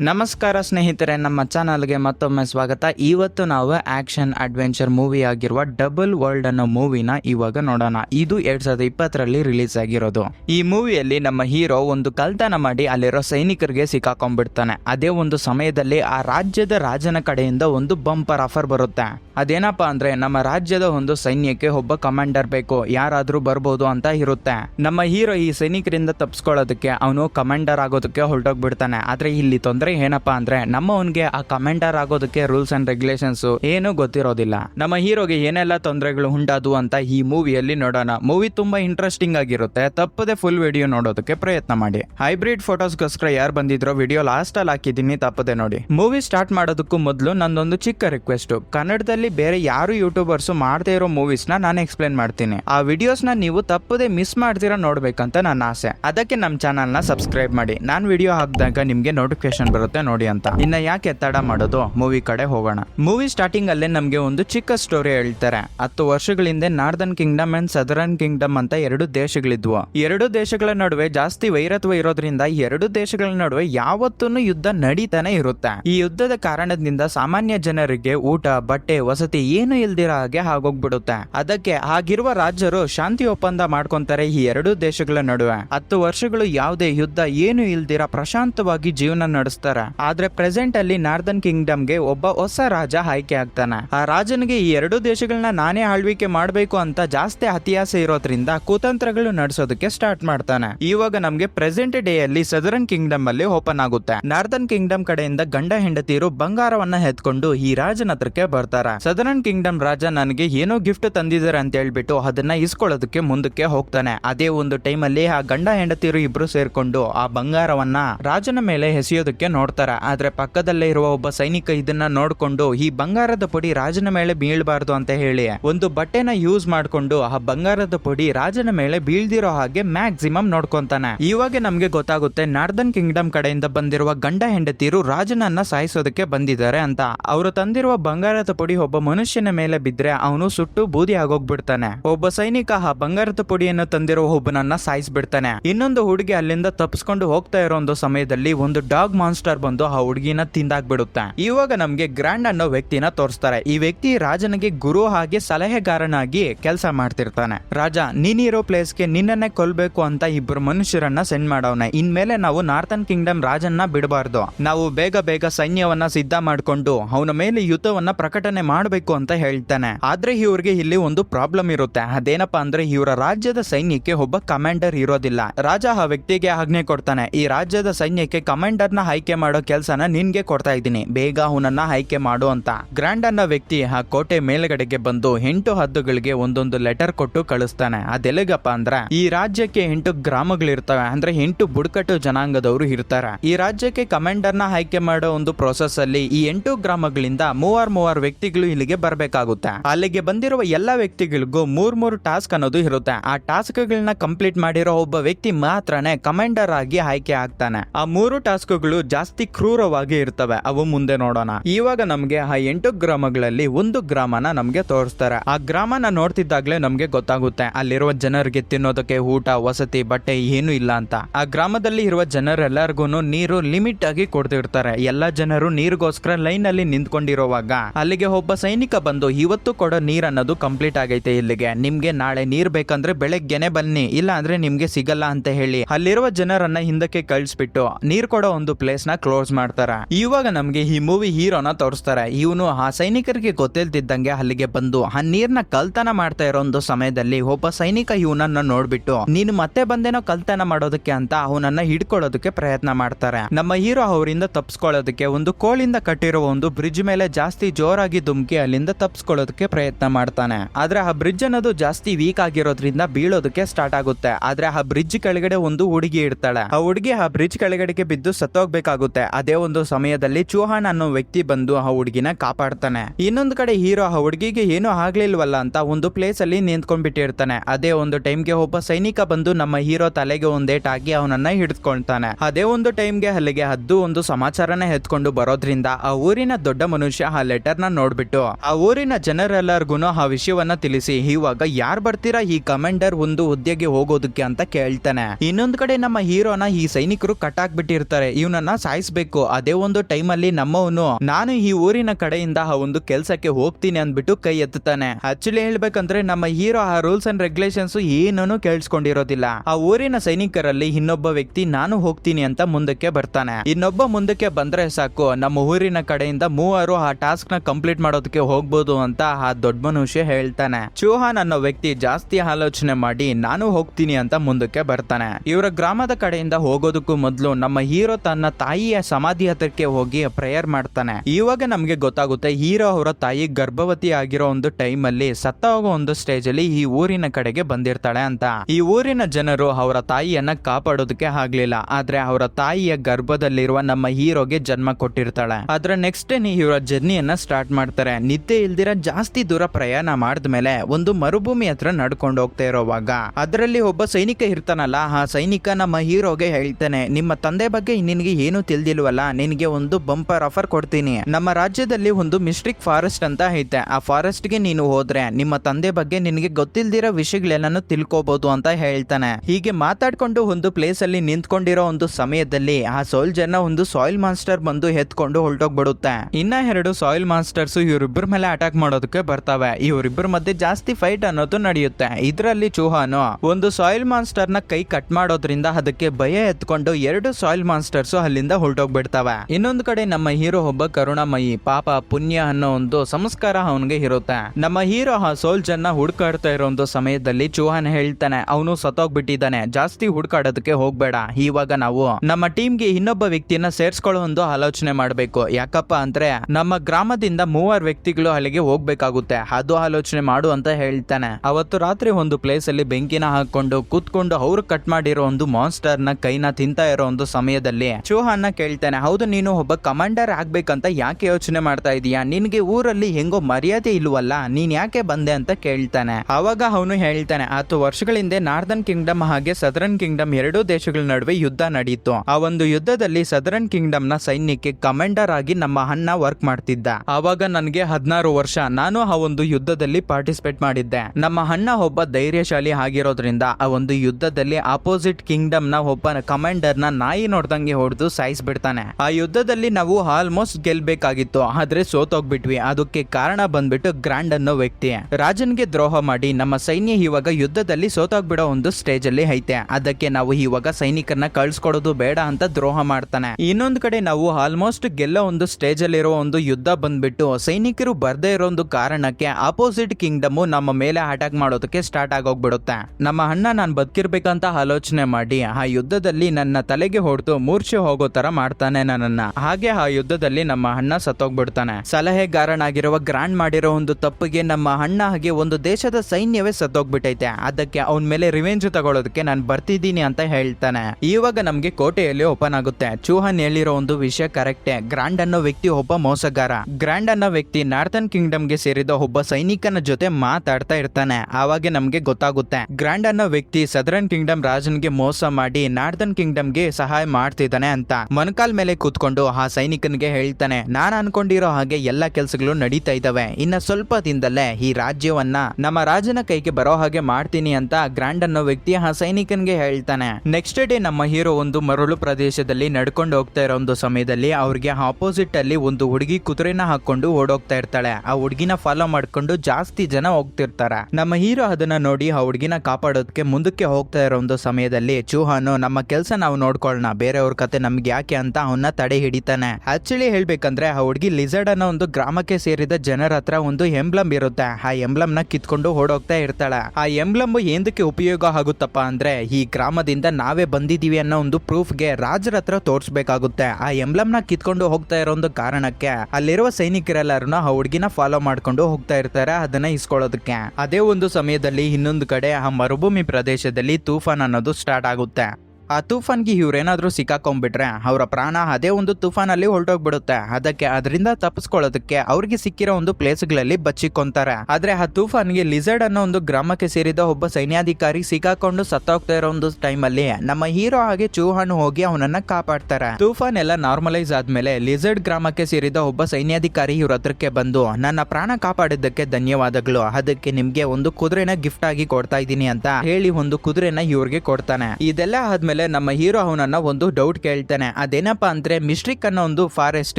ನಮಸ್ಕಾರ ಸ್ನೇಹಿತರೆ, ನಮ್ಮ ಚಾನಲ್ಗೆ ಮತ್ತೊಮ್ಮೆ ಸ್ವಾಗತ. ಇವತ್ತು ನಾವು ಆಕ್ಷನ್ ಅಡ್ವೆಂಚರ್ ಮೂವಿ ಆಗಿರುವ ಡಬಲ್ ವರ್ಲ್ಡ್ ಅನ್ನೋ ಮೂವಿನ ಇವಾಗ ನೋಡೋಣ. ಇದು ಎರಡ್ ಸಾವಿರದ ಇಪ್ಪತ್ತರಲ್ಲಿ ರಿಲೀಸ್ ಆಗಿರೋದು. ಈ ಮೂವಿಯಲ್ಲಿ ನಮ್ಮ ಹೀರೋ ಒಂದು ಕಲ್ತನ ಮಾಡಿ ಅಲ್ಲಿರೋ ಸೈನಿಕರಿಗೆ ಸಿಕ್ಕಾಕೊಂಡ್ಬಿಡ್ತಾನೆ. ಅದೇ ಒಂದು ಸಮಯದಲ್ಲಿ ಆ ರಾಜ್ಯದ ರಾಜನ ಕಡೆಯಿಂದ ಒಂದು ಬಂಪರ್ ಆಫರ್ ಬರುತ್ತೆ. ಅದೇನಪ್ಪ ಅಂದ್ರೆ ನಮ್ಮ ರಾಜ್ಯದ ಒಂದು ಸೈನ್ಯಕ್ಕೆ ಒಬ್ಬ ಕಮಾಂಡರ್ ಬೇಕು. ಯಾರಾದ್ರೂ ಬರ್ಬೋದು ಅಂತ ಇರುತ್ತೆ. ನಮ್ಮ ಹೀರೋ ಈ ಸೈನಿಕರಿಂದ ತಪ್ಸ್ಕೊಳ್ಳೋದಕ್ಕೆ ಅವನು ಕಮಾಂಡರ್ ಆಗೋದಕ್ಕೆ ಹೊರಟೋಗ್ಬಿಡ್ತಾನೆ. ಆದ್ರೆ ಇಲ್ಲಿ ತೊಂದರೆ ಏನಪ್ಪಾ ಅಂದ್ರೆ ನಮ್ಮವನ್ಗೆ ಆ ಕಮಾಂಡರ್ ಆಗೋದಕ್ಕೆ ರೂಲ್ಸ್ ಅಂಡ್ ರೆಗ್ಯುಲೇಷನ್ಸ್ ಏನು ಗೊತ್ತಿರೋದಿಲ್ಲ. ನಮ್ಮ ಹೀರೋಗೆ ಏನೆಲ್ಲ ತೊಂದರೆಗಳು ಉಂಟಾದವು ಅಂತ ಈ ಮೂವಿಯಲ್ಲಿ ನೋಡೋಣ. ಮೂವಿ ತುಂಬಾ ಇಂಟ್ರೆಸ್ಟಿಂಗ್ ಆಗಿರುತ್ತೆ. ತಪ್ಪದೆ ಫುಲ್ ವಿಡಿಯೋ ನೋಡೋದಕ್ಕೆ ಪ್ರಯತ್ನ ಮಾಡಿ. ಹೈಬ್ರಿಡ್ ಫೋಟೋಸ್ಗೋಸ್ಕರ ಯಾರು ಬಂದಿದ್ರೋ ವಿಡಿಯೋ ಲಾಸ್ಟ್ ಅಲ್ಲಿ ಹಾಕಿದ್ದೀನಿ, ತಪ್ಪದೆ ನೋಡಿ. ಮೂವಿ ಸ್ಟಾರ್ಟ್ ಮಾಡೋದಕ್ಕೂ ಮೊದಲು ನಂದೊಂದು ಚಿಕ್ಕ ರಿಕ್ವೆಸ್ಟ್ ಕನ್ನಡದಲ್ಲಿ ಬೇರೆ ಯಾರು ಯೂಟ್ಯೂಬರ್ಸ್ ಮಾಡ್ತಾ ಇರೋ ಮೂವೀಸ್ನ ನಾನು ಎಕ್ಸ್ಪ್ಲೇನ್ ಮಾಡ್ತೀನಿ. ಆ ವಿಡಿಯೋಸ್ನ ನೀವು ತಪ್ಪದೆ ಮಿಸ್ ಮಾಡ್ತೀರಾ ನೋಡ್ಬೇಕಂತ ನನ್ನ ಆಸೆ. ಅದಕ್ಕೆ ನಮ್ಮ ಚಾನಲ್ನ ಸಬ್ಸ್ಕ್ರೈಬ್ ಮಾಡಿ. ನಾನು ವಿಡಿಯೋ ಹಾಕಿದಾಗ ನಿಮ್ಗೆ ನೋಟಿಫಿಕೇಶನ್ ಬರುತ್ತೆ ನೋಡಿ ಅಂತ. ಇನ್ನ ಯಾಕೆ ತಡ ಮಾಡೋದು? ಮೂವಿ ಕಡೆ ಹೋಗೋಣ. ಮೂವಿ ಸ್ಟಾರ್ಟಿಂಗ್ ಅಲ್ಲೇ ನಮ್ಗೆ ಒಂದು ಚಿಕ್ಕ ಸ್ಟೋರಿ ಹೇಳ್ತಾರೆ. ಹತ್ತು ವರ್ಷಗಳ ಹಿಂದೆ northern kingdom and southern kingdom ಅಂತ ಎರಡು ದೇಶಗಳಿದ್ವು. ಎರಡು ದೇಶಗಳ ನಡುವೆ ಜಾಸ್ತಿ ವೈರತ್ವ ಇರೋದ್ರಿಂದ ಎರಡು ದೇಶಗಳ ನಡುವೆ ಯಾವತ್ತೂ ಯುದ್ಧ ನಡೀತಾನೆ ಇರುತ್ತೆ. ಈ ಯುದ್ಧದ ಕಾರಣದಿಂದ ಸಾಮಾನ್ಯ ಜನರಿಗೆ ಊಟ, ಬಟ್ಟೆ ವಸತಿ ಏನು ಇಲ್ದಿರ ಹಾಗೆ ಆಗೋಗ್ಬಿಡುತ್ತೆ. ಅದಕ್ಕೆ ಆಗಿರುವ ರಾಜ್ಯರು ಶಾಂತಿ ಒಪ್ಪಂದ ಮಾಡ್ಕೊಂತಾರೆ ಈ ಎರಡು ದೇಶಗಳ ನಡುವೆ. ಹತ್ತು ವರ್ಷಗಳು ಯಾವುದೇ ಯುದ್ಧ ಏನು ಇಲ್ದಿರ ಪ್ರಶಾಂತವಾಗಿ ಜೀವನ ನಡೆಸ್ತಾರೆ. ಆದ್ರೆ ಪ್ರೆಸೆಂಟ್ ಅಲ್ಲಿ ನಾರ್ದನ್ ಕಿಂಗ್ಡಮ್ಗೆ ಒಬ್ಬ ಹೊಸ ರಾಜ ಆಯ್ಕೆ ಆಗ್ತಾನೆ. ಆ ರಾಜನಿಗೆ ಈ ಎರಡು ದೇಶಗಳನ್ನ ನಾನೇ ಆಳ್ವಿಕೆ ಮಾಡಬೇಕು ಅಂತ ಜಾಸ್ತಿ ಅತಿಯಾಸೆ ಇರೋದ್ರಿಂದ ಕುತಂತ್ರಗಳು ನಡೆಸೋದಕ್ಕೆ ಸ್ಟಾರ್ಟ್ ಮಾಡ್ತಾನೆ. ಇವಾಗ ನಮ್ಗೆ ಪ್ರೆಸೆಂಟ್ ಡೇ ಅಲ್ಲಿ ಸದರನ್ ಕಿಂಗ್ಡಮ್ ಅಲ್ಲಿ ಓಪನ್ ಆಗುತ್ತೆ. ನಾರ್ದನ್ ಕಿಂಗ್ಡಮ್ ಕಡೆಯಿಂದ ಗಂಡ ಹೆಂಡತಿಯರು ಬಂಗಾರವನ್ನ ಎತ್ಕೊಂಡು ಈ ರಾಜನ ಹತ್ರಕ್ಕೆ ಬರ್ತಾರೆ. ಸದರನ್ ಕಿಂಗ್ಡಮ್ ರಾಜ ನನಗೆ ಏನೋ ಗಿಫ್ಟ್ ತಂದಿದ್ದಾರೆ ಅಂತ ಹೇಳ್ಬಿಟ್ಟು ಅದನ್ನ ಇಸ್ಕೊಳ್ಳೋದಕ್ಕೆ ಮುಂದಕ್ಕೆ ಹೋಗ್ತಾನೆ. ಅದೇ ಒಂದು ಟೈಮ್ ಅಲ್ಲಿ ಆ ಗಂಡ ಹೆಂಡತಿರು ಇಬ್ರು ಸೇರ್ಕೊಂಡು ಆ ಬಂಗಾರವನ್ನ ರಾಜನ ಮೇಲೆ ಎಸೆಯೋದಕ್ಕೆ ನೋಡ್ತಾರೆ. ಆದ್ರೆ ಪಕ್ಕದಲ್ಲೇ ಇರುವ ಒಬ್ಬ ಸೈನಿಕ ಇದನ್ನ ನೋಡ್ಕೊಂಡು ಈ ಬಂಗಾರದ ಪುಡಿ ರಾಜನ ಮೇಲೆ ಬೀಳ್ಬಾರ್ದು ಅಂತ ಹೇಳಿ ಒಂದು ಬಟ್ಟೆನ ಯೂಸ್ ಮಾಡ್ಕೊಂಡು ಆ ಬಂಗಾರದ ಪುಡಿ ರಾಜನ ಮೇಲೆ ಬೀಳ್ದಿರೋ ಹಾಗೆ ಮ್ಯಾಕ್ಸಿಮಮ್ ನೋಡ್ಕೊಂತಾನೆ. ಇವಾಗ ನಮ್ಗೆ ಗೊತ್ತಾಗುತ್ತೆ ನಾರ್ದನ್ ಕಿಂಗ್ಡಮ್ ಕಡೆಯಿಂದ ಬಂದಿರುವ ಗಂಡ ಹೆಂಡತಿರು ರಾಜನನ್ನ ಸಾಯಿಸೋದಕ್ಕೆ ಬಂದಿದ್ದಾರೆ ಅಂತ. ಅವರು ತಂದಿರುವ ಬಂಗಾರದ ಪುಡಿ ಒಬ್ಬ ಮನುಷ್ಯನ ಮೇಲೆ ಬಿದ್ರೆ ಅವನು ಸುಟ್ಟು ಬೂದಿ ಆಗೋಗ್ಬಿಡ್ತಾನೆ. ಒಬ್ಬ ಸೈನಿಕ ಆ ಬಂಗಾರದ ಪುಡಿಯನ್ನು ತಂದಿರೋ ಒಬ್ಬನನ್ನ ಸಾಯಿಸ್ಬಿಡ್ತಾನೆ. ಇನ್ನೊಂದು ಹುಡುಗಿ ಅಲ್ಲಿಂದ ತಪ್ಪಿಸ್ಕೊಂಡು ಹೋಗ್ತಾ ಇರೋ ಒಂದು ಸಮಯದಲ್ಲಿ ಒಂದು ಡಾಗ್ ಮಾನ್ಸ್ಟರ್ ಬಂದು ಆ ಹುಡುಗಿನ ತಿಂದಾಕ್ಬಿಡುತ್ತೆ ಇವಾಗ ನಮ್ಗೆ ಗ್ರ್ಯಾಂಡ್ ಅನ್ನೋ ವ್ಯಕ್ತಿನ ತೋರಿಸ್ತಾರೆ. ಈ ವ್ಯಕ್ತಿ ರಾಜನಿಗೆ ಗುರು ಹಾಗೆ ಸಲಹೆಗಾರನಾಗಿ ಕೆಲಸ ಮಾಡ್ತಿರ್ತಾನೆ. ರಾಜ ನೀನಿರೋ ಪ್ಲೇಸ್ಗೆ ನಿನ್ನನ್ನೇ ಕೊಲ್ಬೇಕು ಅಂತ ಇಬ್ಬರು ಮನುಷ್ಯರನ್ನ ಸೆಂಡ್ ಮಾಡವನೆ. ಇನ್ಮೇಲೆ ನಾವು ನಾರ್ತನ್ ಕಿಂಗ್ಡಮ್ ರಾಜನ್ನ ಬಿಡಬಾರ್ದು. ನಾವು ಬೇಗ ಬೇಗ ಸೈನ್ಯವನ್ನ ಸಿದ್ಧ ಮಾಡ್ಕೊಂಡು ಅವನ ಮೇಲೆ ಯುದ್ಧವನ್ನ ಪ್ರಕಟಣೆ ಮಾಡಬೇಕು ಅಂತ ಹೇಳ್ತಾನೆ. ಆದ್ರೆ ಇವ್ರಿಗೆ ಇಲ್ಲಿ ಒಂದು ಪ್ರಾಬ್ಲಮ್ ಇರುತ್ತೆ. ಅದೇನಪ್ಪಾ ಅಂದ್ರೆ ಇವರ ರಾಜ್ಯದ ಸೈನ್ಯಕ್ಕೆ ಒಬ್ಬ ಕಮಾಂಡರ್ ಇರೋದಿಲ್ಲ. ರಾಜ ಆ ವ್ಯಕ್ತಿಗೆ ಆಜ್ಞೆ ಕೊಡ್ತಾನೆ. ಈ ರಾಜ್ಯದ ಸೈನ್ಯಕ್ಕೆ ಕಮಾಂಡರ್ನ ಆಯ್ಕೆ ಮಾಡೋ ಕೆಲಸನ ನಿನ್ಗೆ ಕೊಡ್ತಾ ಇದ್ದೀನಿ. ಬೇಗ ಅವನನ್ನ ಆಯ್ಕೆ ಮಾಡು ಅಂತ. ಗ್ರ್ಯಾಂಡ್ ಅನ್ನೋ ವ್ಯಕ್ತಿ ಆ ಕೋಟೆ ಮೇಲ್ಗಡೆಗೆ ಬಂದು ಎಂಟು ಹದ್ದುಗಳಿಗೆ ಒಂದೊಂದು ಲೆಟರ್ ಕೊಟ್ಟು ಕಳಿಸ್ತಾನೆ. ಅದೆಲ್ಲಗಪ್ಪ ಅಂದ್ರೆ ಈ ರಾಜ್ಯಕ್ಕೆ ಎಂಟು ಗ್ರಾಮಗಳಿರ್ತವೆ. ಅಂದ್ರೆ ಎಂಟು ಬುಡಕಟ್ಟು ಜನಾಂಗದವರು ಇರ್ತಾರೆ. ಈ ರಾಜ್ಯಕ್ಕೆ ಕಮಾಂಡರ್ನ ಆಯ್ಕೆ ಮಾಡೋ ಒಂದು ಪ್ರೋಸೆಸ್ ಅಲ್ಲಿ ಈ ಎಂಟು ಗ್ರಾಮಗಳಿಂದ ಮೂವರ್ ಮೂವರ್ ವ್ಯಕ್ತಿಗಳು ಇಲ್ಲಿಗೆ ಬರಬೇಕಾಗುತ್ತೆ. ಅಲ್ಲಿಗೆ ಬಂದಿರುವ ಎಲ್ಲ ವ್ಯಕ್ತಿಗಳಿಗೂ ಮೂರ್ ಮೂರು ಟಾಸ್ಕ್ ಅನ್ನೋದು ಇರುತ್ತೆ. ಆ ಟಾಸ್ಕ್ ಗಳನ್ನ ಕಂಪ್ಲೀಟ್ ಮಾಡಿರೋ ಒಬ್ಬ ವ್ಯಕ್ತಿ ಮಾತ್ರನೇ ಕಮಾಂಡರ್ ಆಗಿ ಆಯ್ಕೆ ಆಗ್ತಾನೆ. ಆ ಮೂರು ಟಾಸ್ಕ್ಗಳು ಜಾಸ್ತಿ ಕ್ರೂರವಾಗಿ ಇರ್ತವೆ. ಅವು ಮುಂದೆ ನೋಡೋಣ. ಇವಾಗ ನಮ್ಗೆ ಆ ಎಂಟು ಗ್ರಾಮಗಳಲ್ಲಿ ಒಂದು ಗ್ರಾಮನ ನಮ್ಗೆ ತೋರಿಸ್ತಾರೆ. ಆ ಗ್ರಾಮನ ನೋಡ್ತಿದ್ದಾಗ್ಲೇ ನಮ್ಗೆ ಗೊತ್ತಾಗುತ್ತೆ. ಅಲ್ಲಿರುವ ಜನರಿಗೆ ತಿನ್ನೋದಕ್ಕೆ ಊಟ, ವಸತಿ, ಬಟ್ಟೆ ಏನು ಇಲ್ಲ ಅಂತ. ಆ ಗ್ರಾಮದಲ್ಲಿ ಇರುವ ಜನರೆಲ್ಲರಿಗೂ ನೀರು ಲಿಮಿಟ್ ಆಗಿ ಕೊಡ್ತಿರ್ತಾರೆ. ಎಲ್ಲಾ ಜನರು ನೀರಿಗೋಸ್ಕರ ಲೈನ್ ಅಲ್ಲಿ ನಿಂತ್ಕೊಂಡಿರುವಾಗ ಅಲ್ಲಿಗೆ ಒಬ್ಬ ಸೈನಿಕ ಬಂದು ಇವತ್ತು ಕೊಡೋ ನೀರ್ ಅನ್ನೋದು ಕಂಪ್ಲೀಟ್ ಆಗೈತೆ ಇಲ್ಲಿಗೆ. ನಿಮ್ಗೆ ನಾಳೆ ನೀರ್ ಬೇಕಂದ್ರೆ ಬೆಳಗ್ಗೆನೆ ಬನ್ನಿ. ಇಲ್ಲ ಅಂದ್ರೆ ನಿಮ್ಗೆ ಸಿಗಲ್ಲ ಅಂತ ಹೇಳಿ. ಅಲ್ಲಿರುವ ಜನರನ್ನ ಹಿಂದಕ್ಕೆ ಕಳಿಸ್ಬಿಟ್ಟು ನೀರ್ ಕೊಡೋ ಒಂದು ಪ್ಲೇಸ್ನ ಕ್ಲೋಸ್ ಮಾಡ್ತಾರ. ಇವಾಗ ನಮ್ಗೆ ಈ ಮೂವಿ ಹೀರೋನ ತೋರಿಸ್ತಾರೆ. ಇವನು ಆ ಸೈನಿಕರಿಗೆ ಗೊತ್ತಿಲ್ದಿದ್ದಂಗೆ ಅಲ್ಲಿಗೆ ಬಂದು ಆ ನೀರ್ನ ಕಲ್ತನ ಮಾಡ್ತಾ ಇರೋ ಒಂದು ಸಮಯದಲ್ಲಿ ಒಬ್ಬ ಸೈನಿಕ ಇವನನ್ನ ನೋಡ್ಬಿಟ್ಟು, ನೀನು ಮತ್ತೆ ಬಂದೇನೋ ಕಲ್ತನ ಮಾಡೋದಕ್ಕೆ ಅಂತ ಅವನನ್ನ ಹಿಡ್ಕೊಳ್ಳೋದಕ್ಕೆ ಪ್ರಯತ್ನ ಮಾಡ್ತಾರೆ. ನಮ್ಮ ಹೀರೋ ಅವರಿಂದ ತಪ್ಪಿಸ್ಕೊಳ್ಳೋದಕ್ಕೆ ಒಂದು ಕೋಳಿಂದ ಕಟ್ಟಿರುವ ಒಂದು ಬ್ರಿಡ್ಜ್ ಮೇಲೆ ಜಾಸ್ತಿ ಜೋರಾಗಿ ದುಮ್ಕಿ ಅಲ್ಲಿಂದ ತಪ್ಪಿಸ್ಕೊಳ್ಳೋದಕ್ಕೆ ಪ್ರಯತ್ನ ಮಾಡ್ತಾನೆ. ಆದ್ರೆ ಆ ಬ್ರಿಡ್ಜ್ ಅನ್ನೋದು ಜಾಸ್ತಿ ವೀಕ್ ಆಗಿರೋದ್ರಿಂದ ಬೀಳೋದಕ್ಕೆ ಸ್ಟಾರ್ಟ್ ಆಗುತ್ತೆ. ಆದ್ರೆ ಆ ಬ್ರಿಡ್ಜ್ ಕೆಳಗಡೆ ಒಂದು ಹುಡುಗಿ ಇರ್ತಾಳೆ. ಆ ಹುಡುಗಿ ಆ ಬ್ರಿಡ್ಜ್ ಕೆಳಗಡೆಗೆ ಬಿದ್ದು ಸತ್ತೋಗ್ಬೇಕಾಗುತ್ತೆ. ಅದೇ ಒಂದು ಸಮಯದಲ್ಲಿ ಚೌಹಾಣ್ ಅನ್ನೋ ವ್ಯಕ್ತಿ ಬಂದು ಆ ಹುಡುಗಿನ ಕಾಪಾಡ್ತಾನೆ. ಇನ್ನೊಂದು ಕಡೆ ಹೀರೋ ಆ ಹುಡುಗಿಗೆ ಏನು ಆಗ್ಲಿಲ್ವಲ್ಲ ಅಂತ ಒಂದು ಪ್ಲೇಸ್ ಅಲ್ಲಿ ನಿಂತ್ಕೊಂಡ್ಬಿಟ್ಟಿರ್ತಾನೆ. ಅದೇ ಒಂದು ಟೈಮ್ಗೆ ಒಬ್ಬ ಸೈನಿಕ ಬಂದು ನಮ್ಮ ಹೀರೋ ತಲೆಗೆ ಒಂದೇಟ್ ಆಗಿ ಅವನನ್ನ ಹಿಡಿದುಕೊಳ್ತಾನೆ. ಅದೇ ಒಂದು ಟೈಮ್ಗೆ ಅಲ್ಲಿಗೆ ಹದ್ದು ಒಂದು ಸಮಾಚಾರನ ಎತ್ಕೊಂಡು ಬರೋದ್ರಿಂದ ಆ ಊರಿನ ದೊಡ್ಡ ಮನುಷ್ಯ ಆ ಲೆಟರ್ನ ನೋಡ್ಬಿಟ್ಟು ಬಂದ್ಬಿಟ್ಟು ಆ ಊರಿನ ಜನರೆಲ್ಲರಿಗೂ ಆ ವಿಷಯವನ್ನ ತಿಳಿಸಿ, ಇವಾಗ ಯಾರ್ ಬರ್ತೀರಾ ಈ ಕಮಾಂಡರ್ ಒಂದು ಹುದ್ದೆಗೆ ಹೋಗೋದಕ್ಕೆ ಅಂತ ಕೇಳ್ತಾನೆ. ಇನ್ನೊಂದ್ ಕಡೆ ನಮ್ಮ ಹೀರೋನ ಈ ಸೈನಿಕರು ಕಟ್ಟಾಕ್ಬಿಟ್ಟಿರ್ತಾರೆ. ಇವನನ್ನ ಸಾಯಿಸ್ಬೇಕು. ಅದೇ ಒಂದು ಟೈಮ್ ಅಲ್ಲಿ ನಮ್ಮವನು, ನಾನು ಈ ಊರಿನ ಕಡೆಯಿಂದ ಆ ಒಂದು ಕೆಲ್ಸಕ್ಕೆ ಹೋಗ್ತೀನಿ ಅಂದ್ಬಿಟ್ಟು ಕೈ ಎತ್ತುತ್ತಾನೆ. ಆಕ್ಚುಲಿ ಹೇಳ್ಬೇಕಂದ್ರೆ ನಮ್ಮ ಹೀರೋ ಆ ರೂಲ್ಸ್ ಅಂಡ್ ರೆಗ್ಯುಲೇಷನ್ಸ್ ಏನೂ ಕೇಳಿಸ್ಕೊಂಡಿರೋದಿಲ್ಲ. ಆ ಊರಿನ ಸೈನಿಕರಲ್ಲಿ ಇನ್ನೊಬ್ಬ ವ್ಯಕ್ತಿ, ನಾನು ಹೋಗ್ತೀನಿ ಅಂತ ಮುಂದಕ್ಕೆ ಬರ್ತಾನೆ. ಇನ್ನೊಬ್ಬ ಮುಂದಕ್ಕೆ ಬಂದ್ರೆ ಸಾಕು, ನಮ್ಮ ಊರಿನ ಕಡೆಯಿಂದ ಮೂವರು ಆ ಟಾಸ್ಕ್ನ ಕಂಪ್ಲೀಟ್ ಮಾಡೋದಕ್ಕೆ ಹೋಗ್ಬೋದು ಅಂತ ಆ ದೊಡ್ಡ ಮನುಷ್ಯ ಹೇಳ್ತಾನೆ. ಚೌಹಾನ್ ಅನ್ನೋ ವ್ಯಕ್ತಿ ಜಾಸ್ತಿ ಆಲೋಚನೆ ಮಾಡಿ, ನಾನು ಹೋಗ್ತೀನಿ ಅಂತ ಮುಂದಕ್ಕೆ ಬರ್ತಾನೆ. ಇವರ ಗ್ರಾಮದ ಕಡೆಯಿಂದ ಹೋಗೋದಕ್ಕೂ ಮೊದಲು ನಮ್ಮ ಹೀರೋ ತನ್ನ ತಾಯಿಯ ಸಮಾಧಿ ಹತ್ರಕ್ಕೆ ಹೋಗಿ ಪ್ರೇಯರ್ ಮಾಡ್ತಾನೆ. ಇವಾಗ ನಮ್ಗೆ ಗೊತ್ತಾಗುತ್ತೆ, ಹೀರೋ ಅವರ ತಾಯಿ ಗರ್ಭವತಿ ಆಗಿರೋ ಒಂದು ಟೈಮ್ ಅಲ್ಲಿ ಸತ್ತ ಹೋಗೋ ಒಂದು ಸ್ಟೇಜ್ ಅಲ್ಲಿ ಈ ಊರಿನ ಕಡೆಗೆ ಬಂದಿರ್ತಾಳೆ ಅಂತ. ಈ ಊರಿನ ಜನರು ಅವರ ತಾಯಿಯನ್ನ ಕಾಪಾಡೋದಕ್ಕೆ ಆಗ್ಲಿಲ್ಲ. ಆದ್ರೆ ಅವರ ತಾಯಿಯ ಗರ್ಭದಲ್ಲಿರುವ ನಮ್ಮ ಹೀರೋಗೆ ಜನ್ಮ ಕೊಟ್ಟಿರ್ತಾಳೆ. ಅದ್ರ ನೆಕ್ಸ್ಟ್ ಡೇ ಇವರ ಜರ್ನಿಯನ್ನ ಸ್ಟಾರ್ಟ್ ಮಾಡ್ತಾರೆ. ನಿದ್ದೆ ಇಲ್ದಿರ ಜಾಸ್ತಿ ದೂರ ಪ್ರಯಾಣ ಮಾಡಿದ್ಮೇಲೆ ಒಂದು ಮರುಭೂಮಿ ಹತ್ರ ನಡ್ಕೊಂಡು ಹೋಗ್ತಾ ಇರೋವಾಗ, ಅದರಲ್ಲಿ ಒಬ್ಬ ಸೈನಿಕ ಇರ್ತಾನಲ್ಲ, ಆ ಸೈನಿಕ ನಮ್ಮ ಹೀರೋಗೆ ಹೇಳ್ತಾನೆ, ನಿಮ್ಮ ತಂದೆ ಬಗ್ಗೆ ನಿನಗೆ ಏನು ತಿಳಿದಿಲ್ವಲ್ಲ, ನಿನಗೆ ಒಂದು ಬಂಪರ್ ಆಫರ್ ಕೊಡ್ತೀನಿ. ನಮ್ಮ ರಾಜ್ಯದಲ್ಲಿ ಒಂದು ಮಿಸ್ಟ್ರಿಕ್ ಫಾರೆಸ್ಟ್ ಅಂತ ಐತೆ, ಆ ಫಾರೆಸ್ಟ್ಗೆ ನೀನು ಹೋದ್ರೆ ನಿಮ್ಮ ತಂದೆ ಬಗ್ಗೆ ನಿನಗೆ ಗೊತ್ತಿಲ್ದಿರೋ ವಿಷಯಗಳೆಲ್ಲನೂ ತಿಳ್ಕೋಬಹುದು ಅಂತ ಹೇಳ್ತಾನೆ. ಹೀಗೆ ಮಾತಾಡ್ಕೊಂಡು ಒಂದು ಪ್ಲೇಸ್ ಅಲ್ಲಿ ನಿಂತ್ಕೊಂಡಿರೋ ಒಂದು ಸಮಯದಲ್ಲಿ, ಆ ಸೋಲ್ಜರ್ನ ಒಂದು ಸಾಯಿಲ್ ಮಾಸ್ಟರ್ ಬಂದು ಎತ್ಕೊಂಡು ಹೊರಟೋಗ್ಬಿಡುತ್ತೆ. ಇನ್ನ ಎರಡು ಸಾಯಿಲ್ ಮಾಸ್ಟರ್ಸ್ ಇವರಿಬ್ಬರ ಮೇಲೆ ಅಟ್ಯಾಕ್ ಮಾಡೋದಕ್ಕೆ ಬರ್ತವೆ. ಇವರಿಬ್ಬರ ಮಧ್ಯೆ ಜಾಸ್ತಿ ಫೈಟ್ ಅನ್ನೋದು ನಡೆಯುತ್ತೆ. ಇದರಲ್ಲಿ ಚೂಹಾನು ಒಂದು ಸಾಯಿಲ್ ಮಾನ್ಸ್ಟರ್ನ ಕೈ ಕಟ್ ಮಾಡೋದ್ರಿಂದ ಅದಕ್ಕೆ ಭಯ ಎತ್ಕೊಂಡು ಎರಡು ಸಾಯಿಲ್ ಮಾನ್ಸ್ಟರ್ಸ್ ಅಲ್ಲಿಂದ ಹೊರಟೋಗ್ಬಿಡ್ತವೆ ಇನ್ನೊಂದು ಕಡೆ ನಮ್ಮ ಹೀರೋ ಒಬ್ಬ ಕರುಣಾಮಯಿ, ಪಾಪ ಪುಣ್ಯ ಅನ್ನೋ ಒಂದು ಸಂಸ್ಕಾರ ಅವನಿಗೆ ಇರುತ್ತೆ. ನಮ್ಮ ಹೀರೋ ಆ ಸೋಲ್ಜರ್ನ ಹುಡ್ಕಾಡ್ತಾ ಇರೋ ಒಂದು ಸಮಯದಲ್ಲಿ ಚೌಹಾನ್ ಹೇಳ್ತಾನೆ, ಅವನು ಸತ್ತೋಗ್ಬಿಟ್ಟಿದ್ದಾನೆ. ಜಾಸ್ತಿ ಹುಡ್ಕಾಡೋದಕ್ಕೆ ಹೋಗ್ಬೇಡ. ಇವಾಗ ನಾವು ನಮ್ಮ ಟೀಮ್ಗೆ ಇನ್ನೊಬ್ಬ ವ್ಯಕ್ತಿಯನ್ನ ಸೇರ್ಸ್ಕೊಳ್ಳೋ ಒಂದು ಆಲೋಚನೆ ಮಾಡಬೇಕು. ಯಾಕಪ್ಪ ಅಂದ್ರೆ ನಮ್ಮ ಗ್ರಾಮದಿಂದ ಮೂವರು ವ್ಯಕ್ತಿಗಳು ಅಲ್ಲಿಗೆ ಹೋಗ್ಬೇಕಾಗುತ್ತೆ. ಅದು ಆಲೋಚನೆ ಮಾಡು ಅಂತ ಹೇಳ್ತಾನೆ. ಅವತ್ತು ರಾತ್ರಿ ಒಂದು ಪ್ಲೇಸ್ ಅಲ್ಲಿ ಬೆಂಕಿನ ಹಾಕೊಂಡು ಕೂತ್ಕೊಂಡು ಅವ್ರು ಕಟ್ ಮಾಡಿರೋ ಒಂದು ಮಾನ್ಸ್ಟರ್ನ ಕೈನ ತಿಂತಾ ಇರೋ ಒಂದು ಸಮಯದಲ್ಲಿ ಚೌಹಾನ್ನ ಕೇಳ್ತಾನೆ, ಹೌದು, ನೀನು ಒಬ್ಬ ಕಮಾಂಡರ್ ಆಗ್ಬೇಕಂತ ಯಾಕೆ ಯೋಚನೆ ಮಾಡ್ತಾ ಇದೀಯಾ? ನಿನ್ಗೆ ಊರಲ್ಲಿ ಹೆಂಗೋ ಮರ್ಯಾದೆ ಇಲ್ವಲ್ಲ? ನೀನ್ ಯಾಕೆ ಬಂದೆ? ಅಂತ ಕೇಳ್ತಾನೆ. ಅವಾಗ ಅವನು ಹೇಳ್ತಾನೆ, ಹತ್ತು ವರ್ಷಗಳ ಹಿಂದೆ ನಾರ್ದನ್ ಕಿಂಗ್ಡಮ್ ಹಾಗೆ ಸದರನ್ ಕಿಂಗ್ಡಮ್ ಎರಡೂ ದೇಶಗಳ ನಡುವೆ ಯುದ್ಧ ನಡೆಯಿತು ಆ ಒಂದು ಯುದ್ಧದಲ್ಲಿ ಸದರನ್ ಕಿಂಗ್ಡಮ್ನ ಸೈನ್ಯಕ್ಕೆ ಕಮಾಂಡರ್ ಆಗಿ ನಮ್ಮ ಅಣ್ಣ ವರ್ಕ್ ಮಾಡ್ತಿದ್ದ. ಅವಾಗ ನನಗೆ ಹದಿನಾರು ವರ್ಷ ನಾನು ಆ ಒಂದು ಯುದ್ಧದಲ್ಲಿ ಪಾರ್ಟಿಸಿಪೇಟ್ ಮಾಡಿದ್ದೆ. ನಮ್ಮ ಅಣ್ಣ ಒಬ್ಬ ಧೈರ್ಯಶಾಲಿ ಆಗಿರೋದ್ರಿಂದ ಆ ಒಂದು ಯುದ್ಧದಲ್ಲಿ ಆಪೋಸಿಟ್ ಕಿಂಗ್ಡಮ್ನ ಒಬ್ಬ ಕಮಾಂಡರ್ನ ನಾಯಿ ನೋಡ್ದಂಗೆ ಹೊಡೆದು ಸಾಯಿಸ್ಬಿಡ್ತಾನೆ. ಆ ಯುದ್ಧದಲ್ಲಿ ನಾವು ಆಲ್ಮೋಸ್ಟ್ ಗೆಲ್ಬೇಕಾಗಿತ್ತು, ಆದ್ರೆ ಸೋತೋಗ್ಬಿಟ್ವಿ. ಅದಕ್ಕೆ ಕಾರಣ ಬಂದ್ಬಿಟ್ಟು ಗ್ರ್ಯಾಂಡ್ ಅನ್ನೋ ವ್ಯಕ್ತಿ. ರಾಜನ್ಗೆ ದ್ರೋಹ ಮಾಡಿ ನಮ್ಮ ಸೈನ್ಯ ಇವಾಗ ಯುದ್ಧದಲ್ಲಿ ಸೋತೋಗ್ಬಿಡೋ ಒಂದು ಸ್ಟೇಜ್ ಅಲ್ಲಿ ಐತೆ. ಅದಕ್ಕೆ ನಾವು ಇವಾಗ ಸೈನಿಕರನ್ನ ಕಳ್ಸ್ಕೊಡೋದು ಬೇಡ ಅಂತ ದ್ರೋಹ ಮಾಡ್ತಾನೆ. ಇನ್ನೊಂದ್ ಕಡೆ ನಾವು ಆಲ್ಮೋಸ್ಟ್ ಗೆಲ್ಲೋ ಒಂದು ಸ್ಟೇಜ್ ಅಲ್ಲಿರೋ ಒಂದು ಯುದ್ಧ ಬಂದ್ಬಿಟ್ಟು ಸೈನಿಕರು ಬರ್ದೇ ಇರೋ ಒಂದು ಕಾರಣಕ್ಕೆ ಅಪೋಸಿಟ್ ಕಿಂಗ್ಡಮ್ ನಮ್ಮ ಮೇಲೆ ಅಟ್ಯಾಕ್ ಮಾಡೋದಕ್ಕೆ ಸ್ಟಾರ್ಟ್ ಆಗೋಗ್ಬಿಡುತ್ತೆ. ನಮ್ಮ ಅಣ್ಣ ನಾನು ಬದುಕಿರ್ಬೇಕಂತ ಆಲೋಚನೆ ಮಾಡಿ ಆ ಯುದ್ಧದಲ್ಲಿ ನನ್ನ ತಲೆಗೆ ಹೊಡೆದು ಮೂರ್ಛೆ ಹೋಗೋ ತರ ಮಾಡ್ತಾನೆ ನನ್ನನ್ನ. ಹಾಗೆ ಆ ಯುದ್ಧದಲ್ಲಿ ನಮ್ಮ ಅಣ್ಣ ಸತ್ತೋಗ್ಬಿಡ್ತಾನೆ. ಸಲಹೆಗಾರನಾಗಿರುವ ಗ್ರಾಂಡ್ ಮಾಡಿರೋ ಒಂದು ತಪ್ಪಿಗೆ ನಮ್ಮ ಅಣ್ಣ ಹಾಗೆ ಒಂದು ದೇಶದ ಸೈನ್ಯವೇ ಸತ್ತೋಗ್ಬಿಟ್ಟೈತೆ. ಅದಕ್ಕೆ ಅವನ ಮೇಲೆ ರಿವೆಂಜ್ ತಗೊಳ್ಳೋದಕ್ಕೆ ನಾನು ಬರ್ತಿದ್ದೀನಿ ಅಂತ ಹೇಳ್ತಾನೆ. ಇವಾಗ ನಮ್ಗೆ ಕೋಟೆಯಲ್ಲಿ ಓಪನ್ ಆಗುತ್ತೆ. ಚೂಹನ್ ಹೇಳಿರೋ ಒಂದು ವಿಷಯ ಕರೆಕ್ಟೇ ಗ್ರಾಂಡ್ ಅನ್ನೋ ವ್ಯಕ್ತಿ ಒಬ್ಬ ಮೋಸಗಾರ. ಗ್ರಾಂಡ್ ಅನ್ನೋ ವ್ಯಕ್ತಿ ನಾರ್ಥನ್ ಕಿಂಗ್ಡಮ್ಗೆ ಸೇರಿದ ಒಬ್ಬ ಸೈನಿಕನ ಜೊತೆ ಮಾತಾಡ್ತಾ ಇರ್ತಾನೆ. ಆವಾಗ ನಮ್ಗೆ ಗೊತ್ತಾಗುತ್ತೆ. ಗ್ರಾಂಡ್ ಅನ್ನೋ ವ್ಯಕ್ತಿ ಸದರನ್ ಕಿಂಗ್ಡಮ್ ರಾಜನ್ಗೆ ಮೋಸ ಮಾಡಿ ನಾರ್ಥನ್ ಕಿಂಗ್ಡಮ್ಗೆ ಸಹಾಯ ಮಾಡ್ತಿದ್ದಾನೆ ಅಂತ ಮೊಣಕಾಲ್ ಮೇಲೆ ಕೂತ್ಕೊಂಡು ಆ ಸೈನಿಕನಿಗೆ ಹೇಳ್ತಾನೆ. ನಾನ್ ಅನ್ಕೊಂಡಿರೋ ಹಾಗೆ ಎಲ್ಲಾ ಕೆಲ್ಸಗಳು ನಡೀತಾ ಇದಾವೆ. ಇನ್ನ ಸ್ವಲ್ಪ ದಿನದಲ್ಲೇ ಈ ರಾಜ್ಯವನ್ನ ನಮ್ಮ ರಾಜನ ಕೈಗೆ ಬರೋ ಹಾಗೆ ಮಾಡ್ತೀನಿ ಅಂತ ಗ್ರಾಂಡ್ ಅನ್ನೋ ವ್ಯಕ್ತಿ ಆ ಸೈನಿಕನ್ಗೆ ಹೇಳ್ತಾನೆ. ನೆಕ್ಸ್ಟ್ ಡೇ ನಮ್ಮ ಹೀರೋ ಒಂದು ಮರಳು ಪ್ರದೇಶದಲ್ಲಿ ನಡ್ಕೊಂಡು ಹೋಗ್ತಾ ಇರೋ ಒಂದು ಸಮಯದಲ್ಲಿ ಅವ್ರಿಗೆ ಆಪೋಸಿಟ್ ಅಲ್ಲಿ ಒಂದು ಹುಡುಗಿ ಕುದುರೆನ ಹಾಕೊಂಡು ಓಡೋಗ್ತಾ ಇರ್ತಾಳೆ. ಆ ಹುಡುಗಿನ ಫಾಲೋ ಮಾಡ್ಕೊಂಡು ಜಾಸ್ತಿ ಜನ ಹೋಗ್ತಿರ್ತಾರೆ. ನಮ್ಮ ಹೀರೋ ಅದನ್ನ ನೋಡಿ ಆ ಹುಡುಗಿನ ಕಾಪಾಡೋದಕ್ಕೆ ಮುಂದಕ್ಕೆ ಹೋಗ್ತಾ ಇರೋ ಒಂದು ಸಮಯದಲ್ಲಿ, ಚೂಹಾನು, ನಮ್ಮ ಕೆಲಸ ನಾವು ನೋಡ್ಕೊಳ್ಳೋಣ ಬೇರೆಯವ್ರ ಕತೆ ನಮ್ಗೆ ಯಾಕೆ ಅಂತ ಅವನ್ನ ತಡೆ ಹಿಡಿತಾನೆ. ಆಕ್ಚುಲಿ ಹೇಳ್ಬೇಕಂದ್ರೆ, ಆ ಹುಡುಗಿ ಲಿಸರ್ಡ್ ಅನ್ನೋ ಒಂದು ಗ್ರಾಮಕ್ಕೆ ಸೇರಿದ ಜನರ ಹತ್ರ ಒಂದು ಎಂಬ್ಲಮ್ ಇರುತ್ತೆ. ಆ ಎಂಬ್ಲಮ್ನ ಕಿತ್ಕೊಂಡು ಓಡೋಗ್ತಾ ಇರ್ತಾಳೆ. ಆ ಎಂಬ್ಲಮ್ ಎಂದಕ್ಕೆ ಉಪಯೋಗ ಆಗುತ್ತಪ್ಪ ಅಂದ್ರೆ, ಈ ಗ್ರಾಮದಿಂದ ನಾವೇ ಬಂದಿದೀವಿ ಅನ್ನೋ ಒಂದು ಪ್ರೂಫ್ಗೆ ರಾಜರ ಹತ್ರ ತೋರ್ಸ್ಬೇಕಾಗುತ್ತೆ. ಆ ಎಂಬ್ಲಮ್ನ ಕಿತ್ಕೊಂಡು ಹೋಗ್ತಾ ಇರೋ ಒಂದು ಕಾರಣಕ್ಕೆ, ಅಲ್ಲಿರುವ ಸೈನಿಕರೆಲ್ಲರೂ ಆ ಹುಡುಗಿನ ಫಾಲೋ ಮಾಡ್ಕೊಂಡು ಹೋಗ್ತಾ ಇರ್ತಾರೆ, ಅದನ್ನ ಇಸ್ಕೊಳ್ಳೋದಕ್ಕೆ. ಅದೇ ಒಂದು ಸಮಯದಲ್ಲಿ ಇನ್ನೊಂದು ಕಡೆ ಆ ಮರುಭೂಮಿ ಪ್ರದೇಶದಲ್ಲಿ ತೂಫಾನ್ ಅನ್ನೋದು ಸ್ಟಾರ್ಟ್ ಆಗುತ್ತೆ. ಆ ತೂಫಾನ್ಗೆ ಇವ್ರೇನಾದ್ರೂ ಸಿಕ್ಕಾಕೊಂಡ್ಬಿಟ್ರೆ ಅವರ ಪ್ರಾಣ ಅದೇ ಒಂದು ತೂಫಾನಲ್ಲಿ ಹೊರಟೋಗ್ಬಿಡುತ್ತೆ. ಅದಕ್ಕೆ ಅದರಿಂದ ತಪ್ಪಿಸ್ಕೊಳ್ಳೋದಕ್ಕೆ ಅವ್ರಿಗೆ ಸಿಕ್ಕಿರೋ ಒಂದು ಪ್ಲೇಸ್ಗಳಲ್ಲಿ ಬಚ್ಚಿಕೊಂತಾರೆ. ಆದ್ರೆ ಆ ತೂಫಾನ್ಗೆ ಲಿಸರ್ಡ್ ಅನ್ನೋ ಒಂದು ಗ್ರಾಮಕ್ಕೆ ಸೇರಿದ ಒಬ್ಬ ಸೈನ್ಯಾಧಿಕಾರಿ ಸಿಕ್ಕಾಕೊಂಡು ಸತ್ತೋಗ್ತಾ ಇರೋ ಒಂದು ಟೈಮ್ ಅಲ್ಲಿ ನಮ್ಮ ಹೀರೋ ಹಾಗೆ ಚೂಹಣ್ ಹೋಗಿ ಅವನನ್ನ ಕಾಪಾಡ್ತಾರೆ. ತೂಫಾನ್ ಎಲ್ಲ ನಾರ್ಮಲೈಸ್ ಆದ್ಮೇಲೆ ಲಿಸರ್ಡ್ ಗ್ರಾಮಕ್ಕೆ ಸೇರಿದ ಒಬ್ಬ ಸೈನ್ಯಾಧಿಕಾರಿ ಇವ್ರ ಹತ್ರಕ್ಕೆ ಬಂದು, ನನ್ನ ಪ್ರಾಣ ಕಾಪಾಡಿದ್ದಕ್ಕೆ ಧನ್ಯವಾದಗಳು. ಅದಕ್ಕೆ ನಿಮ್ಗೆ ಒಂದು ಕುದುರೆನ ಗಿಫ್ಟ್ ಆಗಿ ಕೊಡ್ತಾ ಇದ್ದೀನಿ ಅಂತ ಹೇಳಿ ಒಂದು ಕುದುರೆನ ಇವ್ರಿಗೆ ಕೊಡ್ತಾನೆ. ಇದೆಲ್ಲ ಆದ್ಮೇಲೆ ನಮ್ಮ ಹೀರೋ ಅವನನ್ನ ಒಂದು ಡೌಟ್ ಕೇಳ್ತಾನೆ. ಅದೇನಪ್ಪ ಅಂದ್ರೆ ಮಿಸ್ಟ್ರಿಕ್ ಅನ್ನೋ ಒಂದು ಫಾರೆಸ್ಟ್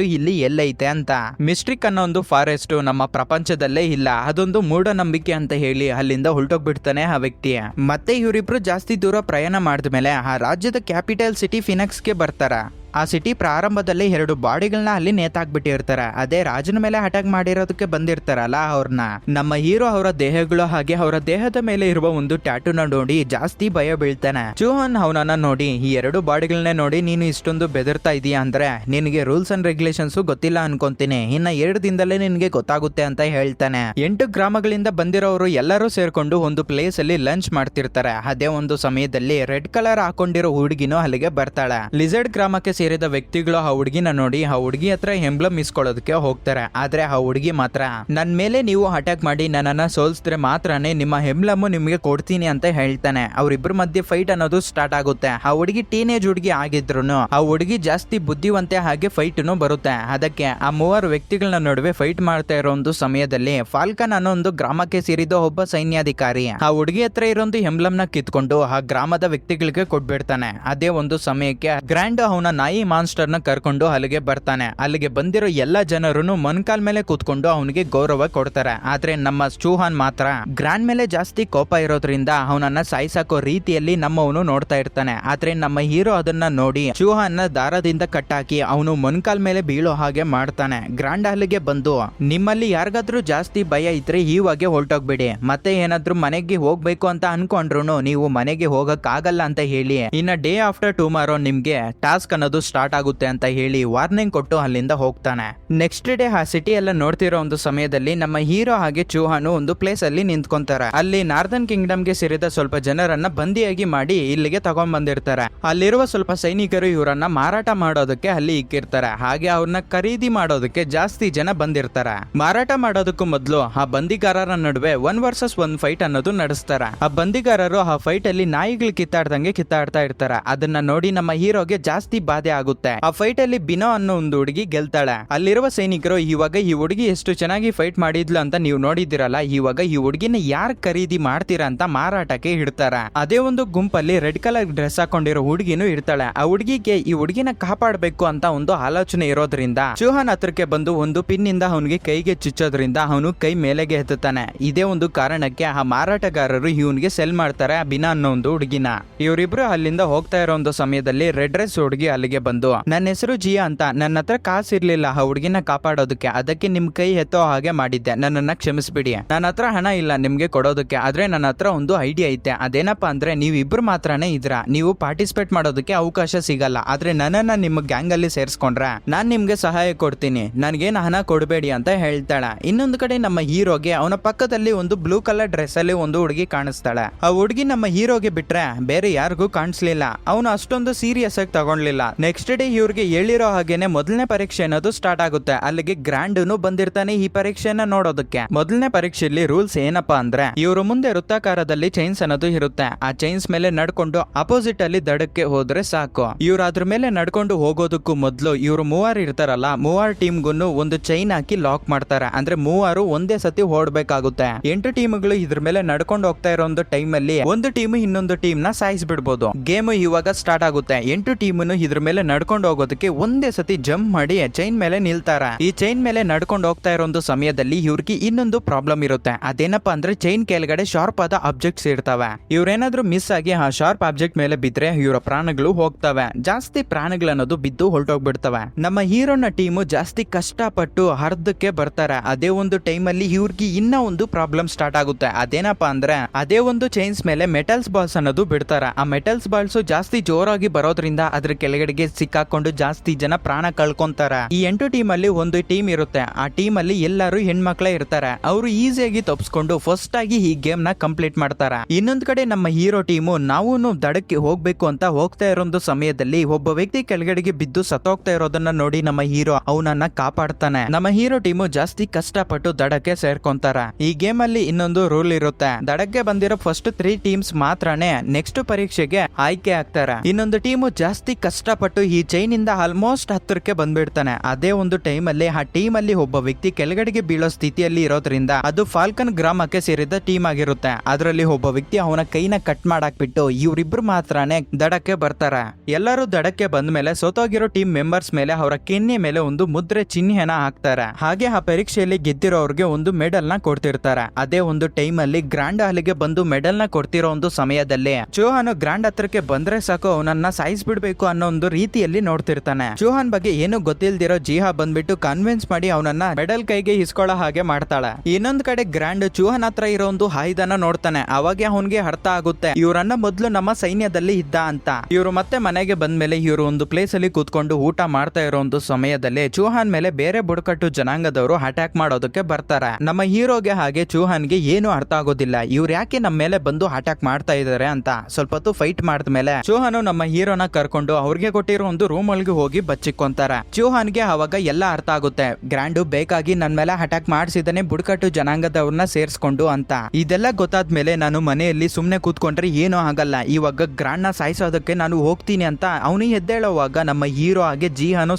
ಇಲ್ಲಿ ಎಲ್ಲೈತೆ ಅಂತ. ಮಿಸ್ಟ್ರಿಕ್ ಅನ್ನೋ ಒಂದು ಫಾರೆಸ್ಟ್ ನಮ್ಮ ಪ್ರಪಂಚದಲ್ಲೇ ಇಲ್ಲ. ಅದೊಂದು ಮೂಢನಂಬಿಕೆ ಅಂತ ಹೇಳಿ ಅಲ್ಲಿಂದ ಹೊಲ್ಟೋಗ್ಬಿಡ್ತಾನೆ ಆ ವ್ಯಕ್ತಿ. ಮತ್ತೆ ಇವರಿಬ್ರು ಜಾಸ್ತಿ ದೂರ ಪ್ರಯಾಣ ಮಾಡಿದ್ಮೇಲೆ ಆ ರಾಜ್ಯದ ಕ್ಯಾಪಿಟಲ್ ಸಿಟಿ ಫಿನಕ್ಸ್ಗೆ ಬರ್ತಾರ. ಆ ಸಿಟಿ ಪ್ರಾರಂಭದಲ್ಲಿ ಎರಡು ಬಾಡಿಗಳನ್ನ ಅಲ್ಲಿ ನೇತಾಕ್ಬಿಟ್ಟಿರ್ತಾರೆ. ಅದೇ ರಾಜನ ಮೇಲೆ ಅಟ್ಯಾಕ್ ಮಾಡಿರೋದಕ್ಕೆ ಬಂದಿರ್ತಾರಲ್ಲ ಅವ್ರನ್ನ ನಮ್ಮ ಹೀರೋ ಅವರ ದೇಹಗಳು ಹಾಗೆ ಅವರ ದೇಹದ ಮೇಲೆ ಇರುವ ಒಂದು ಟ್ಯಾಟೂನ ನೋಡಿ ಜಾಸ್ತಿ ಭಯ ಬೀಳ್ತಾನೆ. ಚೂಹನ್ ಅವನನ್ನ ನೋಡಿ, ಈ ಎರಡು ಬಾಡಿಗಳನ್ನೇ ನೋಡಿ ನೀನು ಇಷ್ಟೊಂದು ಬೆದರ್ತಾ ಇದೀಯಾ ಅಂದ್ರೆ ನಿನಗೆ ರೂಲ್ಸ್ ಅಂಡ್ ರೆಗ್ಯುಲೇಷನ್ಸ್ ಗೊತ್ತಿಲ್ಲ ಅನ್ಕೊಂತೀನಿ. ಇನ್ನ ಎರಡು ದಿನದಲ್ಲೇ ನಿನಗೆ ಗೊತ್ತಾಗುತ್ತೆ ಅಂತ ಹೇಳ್ತಾನೆ. ಎಂಟು ಗ್ರಾಮಗಳಿಂದ ಬಂದಿರೋರು ಎಲ್ಲರೂ ಸೇರ್ಕೊಂಡು ಒಂದು ಪ್ಲೇಸ್ ಅಲ್ಲಿ ಲಂಚ್ ಮಾಡ್ತಿರ್ತಾರೆ. ಅದೇ ಒಂದು ಸಮಯದಲ್ಲಿ ರೆಡ್ ಕಲರ್ ಹಾಕೊಂಡಿರೋ ಹುಡುಗಿನೂ ಅಲ್ಲಿಗೆ ಬರ್ತಾಳೆ. ಲಿಜರ್ಡ್ ಗ್ರಾಮಕ್ಕೆ ಸೇರಿದ ವ್ಯಕ್ತಿಗಳು ಆ ಹುಡುಗಿನ ನೋಡಿ, ಆ ಹುಡುಗಿ ಹತ್ರ ಎಂಬ್ಲಮ್ ಇಸ್ಕೊಳ್ಳೋದಕ್ಕೆ ಹೋಗ್ತಾರೆ. ಆದ್ರೆ ಆ ಹುಡುಗಿ ಮಾತ್ರ, ನನ್ ಮೇಲೆ ನೀವು ಅಟ್ಯಾಕ್ ಮಾಡಿ, ನನ್ನನ್ನ ಸೋಲ್ಸಿದ್ರೆ ಮಾತ್ರನೇ ನಿಮ್ಮ ಹೆಮ್ಲಮ್ ನಿಮಗೆ ಕೊಡ್ತೀನಿ ಅಂತ ಹೇಳ್ತಾನೆ. ಅವರಿಬ್ಬರ ಮಧ್ಯೆ ಫೈಟ್ ಅನ್ನೋದು ಸ್ಟಾರ್ಟ್ ಆಗುತ್ತೆ. ಆ ಹುಡುಗಿ ಟೀನೇಜ್ ಹುಡುಗಿ ಆಗಿದ್ರು ಆ ಹುಡುಗಿ ಜಾಸ್ತಿ ಬುದ್ಧಿವಂತೆ ಹಾಗೆ ಫೈಟ್ ಬರುತ್ತೆ. ಅದಕ್ಕೆ ಆ ಮೂವರು ವ್ಯಕ್ತಿಗಳನ್ನ ನಡುವೆ ಫೈಟ್ ಮಾಡ್ತಾ ಇರೋ ಒಂದು ಸಮಯದಲ್ಲಿ ಫಾಲ್ಕನ್ ಅನ್ನೋ ಒಂದು ಗ್ರಾಮಕ್ಕೆ ಸೇರಿದ ಒಬ್ಬ ಸೈನ್ಯಾಧಿಕಾರಿ, ಆ ಹುಡುಗಿ ಹತ್ರ ಇರೋದು ಎಂಬ್ಲಮ್ನ ಕಿತ್ಕೊಂಡು ಆ ಗ್ರಾಮದ ವ್ಯಕ್ತಿಗಳಿಗೆ ಕೊಟ್ಬಿಡ್ತಾನೆ. ಅದೇ ಒಂದು ಸಮಯಕ್ಕೆ ಗ್ರ್ಯಾಂಡ್ ಅವನ ನಾಯಿ ನ ಕರ್ಕೊಂಡು ಅಲ್ಲಿಗೆ ಬರ್ತಾನೆ. ಅಲ್ಲಿಗೆ ಬಂದಿರೋ ಎಲ್ಲ ಜನರು ಮೊನ್ಕಾಲ್ ಮೇಲೆ ಕೂತ್ಕೊಂಡು ಅವನಿಗೆ ಗೌರವ ಕೊಡ್ತಾರೆ. ಆದ್ರೆ ನಮ್ಮ ಚೂಹಾನ್ ಮಾತ್ರ ಗ್ರ್ಯಾಂಡ್ ಮೇಲೆ ಜಾಸ್ತಿ ಕೋಪ ಇರೋದ್ರಿಂದ ಅವನನ್ನ ಸಾಯಿಸಾಕೋ ರೀತಿಯಲ್ಲಿ ನಮ್ಮವನು ನೋಡ್ತಾ ಇರ್ತಾನೆ. ಆದ್ರೆ ನಮ್ಮ ಹೀರೋ ಅದನ್ನ ನೋಡಿ ಚೂಹಾನ್ ದಾರದಿಂದ ಕಟ್ಟಾಕಿ ಅವನು ಮೊನ್ಕಾಲ್ ಮೇಲೆ ಬೀಳೋ ಹಾಗೆ ಮಾಡ್ತಾನೆ. ಗ್ರ್ಯಾಂಡ್ ಅಲ್ಲಿಗೆ ಬಂದು, ನಿಮ್ಮಲ್ಲಿ ಯಾರಿಗಾದ್ರೂ ಜಾಸ್ತಿ ಭಯ ಇದ್ರೆ ಈವಾಗೆ ಹೊರಟೋಗ್ಬಿಡಿ. ಮತ್ತೆ ಏನಾದ್ರೂ ಮನೆಗೆ ಹೋಗ್ಬೇಕು ಅಂತ ಅನ್ಕೊಂಡ್ರು ನೀವು ಮನೆಗೆ ಹೋಗಕ್ ಆಗಲ್ಲ ಅಂತ ಹೇಳಿ. ಇನ್ನ ಡೇ ಆಫ್ಟರ್ ಟುಮಾರೋ ನಿಮ್ಗೆ ಟಾಸ್ಕ್ ಅನ್ನೋದು ಸ್ಟಾರ್ಟ್ ಆಗುತ್ತೆ ಅಂತ ಹೇಳಿ ವಾರ್ನಿಂಗ್ ಕೊಟ್ಟು ಅಲ್ಲಿಂದ ಹೋಗ್ತಾನೆ. ನೆಕ್ಸ್ಟ್ ಡೇ ಆ ಸಿಟಿ ಎಲ್ಲ ನೋಡ್ತಿರೋ ಒಂದು ಸಮಯದಲ್ಲಿ ನಮ್ಮ ಹೀರೋ ಹಾಗೆ ಚೂಹಾನು ಒಂದು ಪ್ಲೇಸ್ ಅಲ್ಲಿ ನಿಂತ್ಕೊಂತಾರೆ. ಅಲ್ಲಿ ನಾರ್ದನ್ ಕಿಂಗ್ಡಮ್ಗೆ ಸೇರಿದ ಸ್ವಲ್ಪ ಜನರನ್ನ ಬಂದಿಯಾಗಿ ಮಾಡಿ ಇಲ್ಲಿಗೆ ತಗೊಂಡ್ ಬಂದಿರ್ತಾರೆ ಅಲ್ಲಿರುವ ಸ್ವಲ್ಪ ಸೈನಿಕರು ಇವರನ್ನ ಮಾರಾಟ ಮಾಡೋದಕ್ಕೆ ಅಲ್ಲಿ ಇಕ್ಕಿರ್ತಾರೆ. ಹಾಗೆ ಅವ್ರನ್ನ ಖರೀದಿ ಮಾಡೋದಕ್ಕೆ ಜಾಸ್ತಿ ಜನ ಬಂದಿರ್ತಾರೆ. ಮಾರಾಟ ಮಾಡೋದಕ್ಕೂ ಮೊದಲು ಆ ಬಂದಿಗಾರರ ನಡುವೆ ಒನ್ ವರ್ಸಸ್ ಒನ್ ಫೈಟ್ ಅನ್ನೋದು ನಡೆಸ್ತಾರೆ. ಆ ಬಂದಿಗಾರರು ಆ ಫೈಟ್ ಅಲ್ಲಿ ನಾಯಿಗಳು ಕಿತ್ತಾಡ್ದಂಗೆ ಕಿತ್ತಾಡ್ತಾ ಇರ್ತಾರೆ. ಅದನ್ನ ನೋಡಿ ನಮ್ಮ ಹೀರೋಗೆ ಜಾಸ್ತಿ ಬಾಧೆ ಆಗುತ್ತೆ. ಆ ಫೈಟ್ ಅಲ್ಲಿ ಬಿನೋ ಅನ್ನೋ ಒಂದು ಹುಡುಗಿ ಗೆಲ್ತಾಳೆ. ಅಲ್ಲಿರುವ ಸೈನಿಕರು ಇವಾಗ ಈ ಹುಡುಗಿ ಎಷ್ಟು ಚೆನ್ನಾಗಿ ಫೈಟ್ ಮಾಡಿದ್ಲು ಅಂತ ನೀವು ನೋಡಿದಿರಲ್ಲ ಇವಾಗ ಈ ಹುಡುಗಿನ ಯಾರ್ ಖರೀದಿ ಮಾಡ್ತೀರಾ ಅಂತ ಮಾರಾಟಕ್ಕೆ ಇಡ್ತಾರೆ. ಅದೇ ಒಂದು ಗುಂಪಲ್ಲಿ ರೆಡ್ ಕಲರ್ ಡ್ರೆಸ್ ಹಾಕೊಂಡಿರೋ ಹುಡುಗಿನೂ ಇರ್ತಾಳೆ. ಆ ಹುಡುಗಿಗೆ ಈ ಹುಡುಗಿನ ಕಾಪಾಡಬೇಕು ಅಂತ ಒಂದು ಆಲೋಚನೆ ಇರೋದ್ರಿಂದ, ಚೋಹನ್ ಹತ್ರಕ್ಕೆ ಬಂದು ಒಂದು ಪಿನ್ ಇಂದ ಅವನಿಗೆ ಕೈಗೆ ಚುಚ್ಚೋದ್ರಿಂದ ಅವನು ಕೈ ಮೇಲೆಗೆ ಎತ್ತುತ್ತಾನೆ. ಇದೇ ಒಂದು ಕಾರಣಕ್ಕೆ ಆ ಮಾರಾಟಗಾರರು ಇವನಿಗೆ ಸೆಲ್ ಮಾಡ್ತಾರೆ ಆ ಬಿನಾ ಅನ್ನೋ ಒಂದು ಹುಡುಗಿನ. ಇವರಿಬ್ರು ಅಲ್ಲಿಂದ ಹೋಗ್ತಾ ಇರೋ ಒಂದು ಸಮಯದಲ್ಲಿ ರೆಡ್ ಡ್ರೆಸ್ ಹುಡುಗಿ ಅಲ್ಲಿಗೆ ಬಂದು, ನನ್ನ ಹೆಸರು ಜಿಯಾ ಅಂತ, ನನ್ನ ಹತ್ರ ಕಾಸು ಆ ಹುಡುಗಿನ ಕಾಪಾಡೋದಕ್ಕೆ, ಅದಕ್ಕೆ ನಿಮ್ ಕೈ ಎತ್ತೋ ಹಾಗೆ ಮಾಡಿದ್ದೆ, ನನ್ನನ್ನ ಕ್ಷಮಿಸ್ಬಿಡಿ. ನನ್ನ ಹತ್ರ ಹಣ ಇಲ್ಲ, ನಿಮ್ಗೆ ಕೊಡೋದಕ್ಕೆ, ಆದ್ರೆ ನನ್ನ ಹತ್ರ ಒಂದು ಐಡಿಯಾ ಐತೆ, ಅದೇನಪ್ಪ ಅಂದ್ರೆ ನೀವು ಇಬ್ರು ಮಾತ್ರನೇ ಇದ್ರ ನೀವು ಪಾರ್ಟಿಸಿಪೇಟ್ ಮಾಡೋದಕ್ಕೆ ಅವಕಾಶ ಸಿಗಲ್ಲ, ಆದ್ರೆ ನನ್ನನ್ನ ನಿಮ್ಮ ಗ್ಯಾಂಗ್ ಅಲ್ಲಿ ಸೇರಿಸ್ಕೊಂಡ್ರೆ, ನಾನ್ ನಿಮ್ಗೆ ಸಹಾಯ ಕೊಡ್ತೀನಿ, ನನ್ಗೇನು ಹಣ ಕೊಡಬೇಡಿ ಅಂತ ಹೇಳ್ತಾಳೆ. ಇನ್ನೊಂದು ಕಡೆ ನಮ್ಮ ಹೀರೋಗೆ, ಅವನ ಪಕ್ಕದಲ್ಲಿ ಒಂದು ಬ್ಲೂ ಕಲರ್ ಡ್ರೆಸ್ ಅಲ್ಲಿ ಒಂದು ಹುಡುಗಿ ಕಾಣಿಸ್ತಾಳೆ. ಆ ಹುಡುಗಿ ನಮ್ಮ ಹೀರೋಗೆ ಬಿಟ್ರೆ, ಬೇರೆ ಯಾರಿಗೂ ಕಾಣಿಸ್ಲಿಲ್ಲ, ಅವನು ಅಷ್ಟೊಂದು ಸೀರಿಯಸ್ ಆಗಿ ತಗೊಂಡ್ಲಿಲ್ಲ ನೆಕ್ಸ್ಟ್ ಡೇ ಇವ್ರಿಗೆ ಹೇಳಿರೋ ಹಾಗೇನೆ ಮೊದಲನೇ ಪರೀಕ್ಷೆ ಅನ್ನೋದು ಸ್ಟಾರ್ಟ್ ಆಗುತ್ತೆ. ಅಲ್ಲಿಗೆ ಗ್ರ್ಯಾಂಡ್ ಬಂದಿರ್ತಾನೆ ಈ ಪರೀಕ್ಷೆನ ನೋಡೋದಕ್ಕೆ. ಮೊದಲನೇ ಪರೀಕ್ಷೆಯಲ್ಲಿ ರೂಲ್ಸ್ ಏನಪ್ಪಾ ಅಂದ್ರೆ, ಇವರು ಮುಂದೆ ವೃತ್ತಾಕಾರದಲ್ಲಿ ಚೈನ್ಸ್ ಅನ್ನೋದು ಇರುತ್ತೆ. ಆ ಚೈನ್ಸ್ ಮೇಲೆ ನಡ್ಕೊಂಡು ಅಪೋಸಿಟ್ ಅಲ್ಲಿ ದಡಕ್ಕೆ ಹೋದ್ರೆ ಸಾಕು. ಇವ್ರು ಅದ್ರ ಮೇಲೆ ನಡ್ಕೊಂಡು ಹೋಗೋದಕ್ಕೂ ಮೊದಲು ಇವರು ಮೂವರು ಇರ್ತಾರಲ್ಲ, ಮೂವಾರು ಟೀಮ್ಗೂ ಒಂದು ಚೈನ್ ಹಾಕಿ ಲಾಕ್ ಮಾಡ್ತಾರೆ. ಅಂದ್ರೆ ಮೂವರು ಒಂದೇ ಸತಿ ಓಡ್ಬೇಕಾಗುತ್ತೆ. ಎಂಟು ಟೀಮ್ಗಳು ಇದ್ರ ಮೇಲೆ ನಡ್ಕೊಂಡು ಹೋಗ್ತಾ ಇರೋ ಒಂದು ಟೈಮ್ ಅಲ್ಲಿ ಒಂದು ಟೀಮ್ ಇನ್ನೊಂದು ಟೀಮ್ನ ಸಾಯಿಸ್ಬಿಡ್ಬೋದು. ಗೇಮ್ ಇವಾಗ ಸ್ಟಾರ್ಟ್ ಆಗುತ್ತೆ. ಎಂಟು ಟೀಮ್ ಇದ್ರ ಮೇಲೆ ನಡ್ಕೊಂಡು ಹೋಗೋದಕ್ಕೆ ಒಂದೇ ಸತಿ ಜಂಪ್ ಮಾಡಿ ಚೈನ್ ಮೇಲೆ ನಿಲ್ತಾರ. ಈ ಚೈನ್ ಮೇಲೆ ನಡ್ಕೊಂಡು ಹೋಗ್ತಾ ಇರೋ ಸಮಯದಲ್ಲಿ ಇವ್ರಿಗೆ ಇನ್ನೊಂದು ಪ್ರಾಬ್ಲಮ್ ಇರುತ್ತೆ. ಅದೇನಪ್ಪಾ ಅಂದ್ರೆ ಚೈನ್ ಕೆಳಗಡೆ ಶಾರ್ಪ್ ಆದ ಆಬ್ಜೆಕ್ಟ್ಸ್ ಇರ್ತವೆ. ಇವ್ರೇನಾದ್ರೂ ಮಿಸ್ ಆಗಿ ಆ ಶಾರ್ಪ್ ಆಬ್ಜೆಕ್ಟ್ ಮೇಲೆ ಬಿದ್ರೆ ಇವರ ಪ್ರಾಣಗಳು ಹೋಗ್ತವೆ. ಜಾಸ್ತಿ ಪ್ರಾಣಗಳನ್ನೋದು ಬಿದ್ದು ಹೊರಟೋಗ್ಬಿಡ್ತವೆ. ನಮ್ಮ ಹೀರೋನ ಟೀಮು ಜಾಸ್ತಿ ಕಷ್ಟಪಟ್ಟು ಹರ್ದಕ್ಕೆ ಬರ್ತಾರೆ. ಅದೇ ಒಂದು ಟೈಮ್ ಅಲ್ಲಿ ಇವ್ರಿಗೆ ಇನ್ನ ಒಂದು ಪ್ರಾಬ್ಲಮ್ ಸ್ಟಾರ್ಟ್ ಆಗುತ್ತೆ. ಅದೇನಪ್ಪಾ ಅಂದ್ರೆ ಅದೇ ಒಂದು ಚೈನ್ಸ್ ಮೇಲೆ ಮೆಟಲ್ಸ್ ಬಾಲ್ಸ್ ಅನ್ನೋದು ಬಿಡ್ತಾರ. ಆ ಮೆಟಲ್ಸ್ ಬಾಲ್ಸ್ ಜಾಸ್ತಿ ಜೋರಾಗಿ ಬರೋದ್ರಿಂದ ಅದ್ರ ಕೆಳಗಡೆಗೆ ಸಿಕ್ಕಾಕೊಂಡು ಜಾಸ್ತಿ ಜನ ಪ್ರಾಣ ಕಳ್ಕೊಂತಾರೆ. ಈ ಎಂಟು ಟೀಮ್ ಅಲ್ಲಿ ಒಂದು ಟೀಮ್ ಇರುತ್ತೆ. ಆ ಟೀಮ್ ಅಲ್ಲಿ ಎಲ್ಲರೂ ಹೆಣ್ಮಕ್ಳೇ ಇರ್ತಾರೆ. ಅವರು ಈಸಿಯಾಗಿ ತಪ್ಪಿಸ್ಕೊಂಡು ಫಸ್ಟ್ ಆಗಿ ಈ ಗೇಮ್ನ ಕಂಪ್ಲೀಟ್ ಮಾಡ್ತಾರೆ. ಇನ್ನೊಂದ್ ಕಡೆ ನಮ್ಮ ಹೀರೋ ಟೀಮು ನಾವು ದಡಕ್ಕೆ ಹೋಗ್ಬೇಕು ಅಂತ ಹೋಗ್ತಾ ಇರೋ ಸಮಯದಲ್ಲಿ ಒಬ್ಬ ವ್ಯಕ್ತಿ ಕೆಳಗಡೆಗೆ ಬಿದ್ದು ಸತ್ತೋಗ್ತಾ ಇರೋದನ್ನ ನೋಡಿ ನಮ್ಮ ಹೀರೋ ಅವನನ್ನ ಕಾಪಾಡ್ತಾನೆ. ನಮ್ಮ ಹೀರೋ ಟೀಮು ಜಾಸ್ತಿ ಕಷ್ಟಪಟ್ಟು ದಡಕ್ಕೆ ಸೇರ್ಕೊಂತಾರ. ಈ ಗೇಮ್ ಅಲ್ಲಿ ಇನ್ನೊಂದು ರೂಲ್ ಇರುತ್ತೆ. ದಡಕ್ಕೆ ಬಂದಿರೋ ಫಸ್ಟ್ ತ್ರೀ ಟೀಮ್ಸ್ ಮಾತ್ರನೇ ನೆಕ್ಸ್ಟ್ ಪರೀಕ್ಷೆಗೆ ಆಯ್ಕೆ ಆಗ್ತಾರೆ. ಇನ್ನೊಂದು ಟೀಮು ಜಾಸ್ತಿ ಕಷ್ಟಪಟ್ಟು ಈ ಚೈನ್ ಇಂದ ಆಲ್ಮೋಸ್ಟ್ ಹತ್ತಿರಕ್ಕೆ ಬಂದ್ಬಿಡ್ತಾನೆ. ಅದೇ ಒಂದು ಟೈಮ್ ಅಲ್ಲಿ ಆ ಟೀಮ್ ಅಲ್ಲಿ ಒಬ್ಬ ವ್ಯಕ್ತಿ ಕೆಳಗಡೆಗೆ ಬೀಳೋ ಸ್ಥಿತಿಯಲ್ಲಿ ಇರೋದ್ರಿಂದ ಅದು ಫಾಲ್ಕನ್ ಗ್ರಾಮಕ್ಕೆ ಸೇರಿದ ಟೀಮ್ ಆಗಿರುತ್ತೆ. ಅದರಲ್ಲಿ ಒಬ್ಬ ವ್ಯಕ್ತಿ ಅವನ ಕೈನ ಕಟ್ ಮಾಡಾಕ್ಬಿಟ್ಟು ಇವರಿಬ್ರು ಮಾತ್ರನೇ ದಡಕ್ಕೆ ಬರ್ತಾರೆ. ಎಲ್ಲರೂ ದಡಕ್ಕೆ ಬಂದ ಮೇಲೆ ಸೋತೋಗಿರೋ ಟೀಮ್ ಮೆಂಬರ್ಸ್ ಮೇಲೆ ಅವರ ಕೆನ್ನೆ ಮೇಲೆ ಒಂದು ಮುದ್ರೆ ಚಿಹ್ನೆನ ಹಾಕ್ತಾರೆ. ಹಾಗೆ ಆ ಪರೀಕ್ಷೆಯಲ್ಲಿ ಗೆದ್ದಿರೋರಿಗೆ ಒಂದು ಮೆಡಲ್ನ ಕೊಡ್ತಿರ್ತಾರೆ. ಅದೇ ಒಂದು ಟೈಮ್ ಅಲ್ಲಿ ಗ್ರಾಂಡ್ ಹಾಲಿಗೆ ಬಂದು ಮೆಡಲ್ನ ಕೊಡ್ತಿರೋ ಒಂದು ಸಮಯದಲ್ಲಿ ಚೋಹನು ಗ್ರಾಂಡ್ ಹತ್ರಕ್ಕೆ ಬಂದ್ರೆ ಸಾಕು, ಅವನನ್ನ ಸಾಯಿಸ್ಬಿಡ್ಬೇಕು ಅನ್ನೋ ಒಂದು ರೀತಿಯಲ್ಲಿ ನೋಡ್ತಿರ್ತಾನೆ. ಚೌಹಾನ್ ಬಗ್ಗೆ ಏನು ಗೊತ್ತಿಲ್ದಿರೋ ಜಿಹಾ ಬಂದ್ಬಿಟ್ಟು ಕನ್ವಿನ್ಸ್ ಮಾಡಿ ಅವನನ್ನ ಮೆಡಲ್ ಕೈಗೆ ಇಸ್ಕೊಳ್ಳೋ ಹಾಗೆ ಮಾಡ್ತಾಳೆ. ಇನ್ನೊಂದ್ ಕಡೆ ಗ್ರ್ಯಾಂಡ್ ಚೂಹನ್ ಹತ್ರ ಇರೋ ಒಂದು ಆಯುಧನ ನೋಡ್ತಾನೆ. ಅವಾಗ ಅವನ್ಗೆ ಅರ್ಥ ಆಗುತ್ತೆ, ಇವರನ್ನ ಮೊದ್ಲು ನಮ್ಮ ಸೈನ್ಯದಲ್ಲಿ ಇದ್ದ ಅಂತ. ಇವರು ಮತ್ತೆ ಮನೆಗೆ ಬಂದ್ಮೇಲೆ ಇವರು ಒಂದು ಪ್ಲೇಸ್ ಅಲ್ಲಿ ಕೂತ್ಕೊಂಡು ಊಟ ಮಾಡ್ತಾ ಇರೋ ಒಂದು ಸಮಯದಲ್ಲಿ ಚೂಹಾನ್ ಮೇಲೆ ಬೇರೆ ಬುಡಕಟ್ಟು ಜನಾಂಗದವರು ಅಟ್ಯಾಕ್ ಮಾಡೋದಕ್ಕೆ ಬರ್ತಾರೆ. ನಮ್ಮ ಹೀರೋಗೆ ಹಾಗೆ ಚೂಹಾನ್ಗೆ ಏನು ಅರ್ಥ ಆಗೋದಿಲ್ಲ. ಇವ್ರು ಯಾಕೆ ನಮ್ಮ ಮೇಲೆ ಬಂದು ಅಟ್ಯಾಕ್ ಮಾಡ್ತಾ ಇದಾರೆ ಅಂತ. ಸ್ವಲ್ಪ ಹೊತ್ತು ಫೈಟ್ ಮಾಡಿದ್ಮೇಲೆ ಚೂಹಾನು ನಮ್ಮ ಹೀರೋನ ಕರ್ಕೊಂಡು ಅವ್ರಿಗೆ ಕೊಟ್ಟಿರೋ ಒಂದು ರೂಮ್ ಒಳಗೆ ಹೋಗಿ ಬಚ್ಚಿಕೊಂತಾರೆ ಚೂಹಾನ್ಗೆ ಅವಾಗ ಎಲ್ಲ ಅರ್ಥ ಆಗುತ್ತೆ. ಗ್ರ್ಯಾಂಡು ಬೇಕಾಗಿ ನನ್ ಮೇಲೆ ಅಟ್ಯಾಕ್ ಮಾಡಿಸಿದಾನೆ ಬುಡಕಟ್ಟು ಜನಾಂಗದವ್ರನ್ನ ಸೇರ್ಸ್ಕೊಂಡು ಅಂತ. ಇದೆಲ್ಲ ಗೊತ್ತಾದ್ಮೇಲೆ ನಾನು ಮನೆಯಲ್ಲಿ ಸುಮ್ನೆ ಕೂತ್ಕೊಂಡ್ರೆ ಏನೋ ಆಗಲ್ಲ. ಇವಾಗ ಗ್ರ್ಯಾಂಡ್ನ ಸಾಯಿಸೋದಕ್ಕೆ ನಾನು ಹೋಗ್ತೀನಿ ಅಂತ ಅವನು ಎದ್ದೇಳೋವಾಗ ನಮ್ಮ ಹೀರೋ ಹಾಗೆ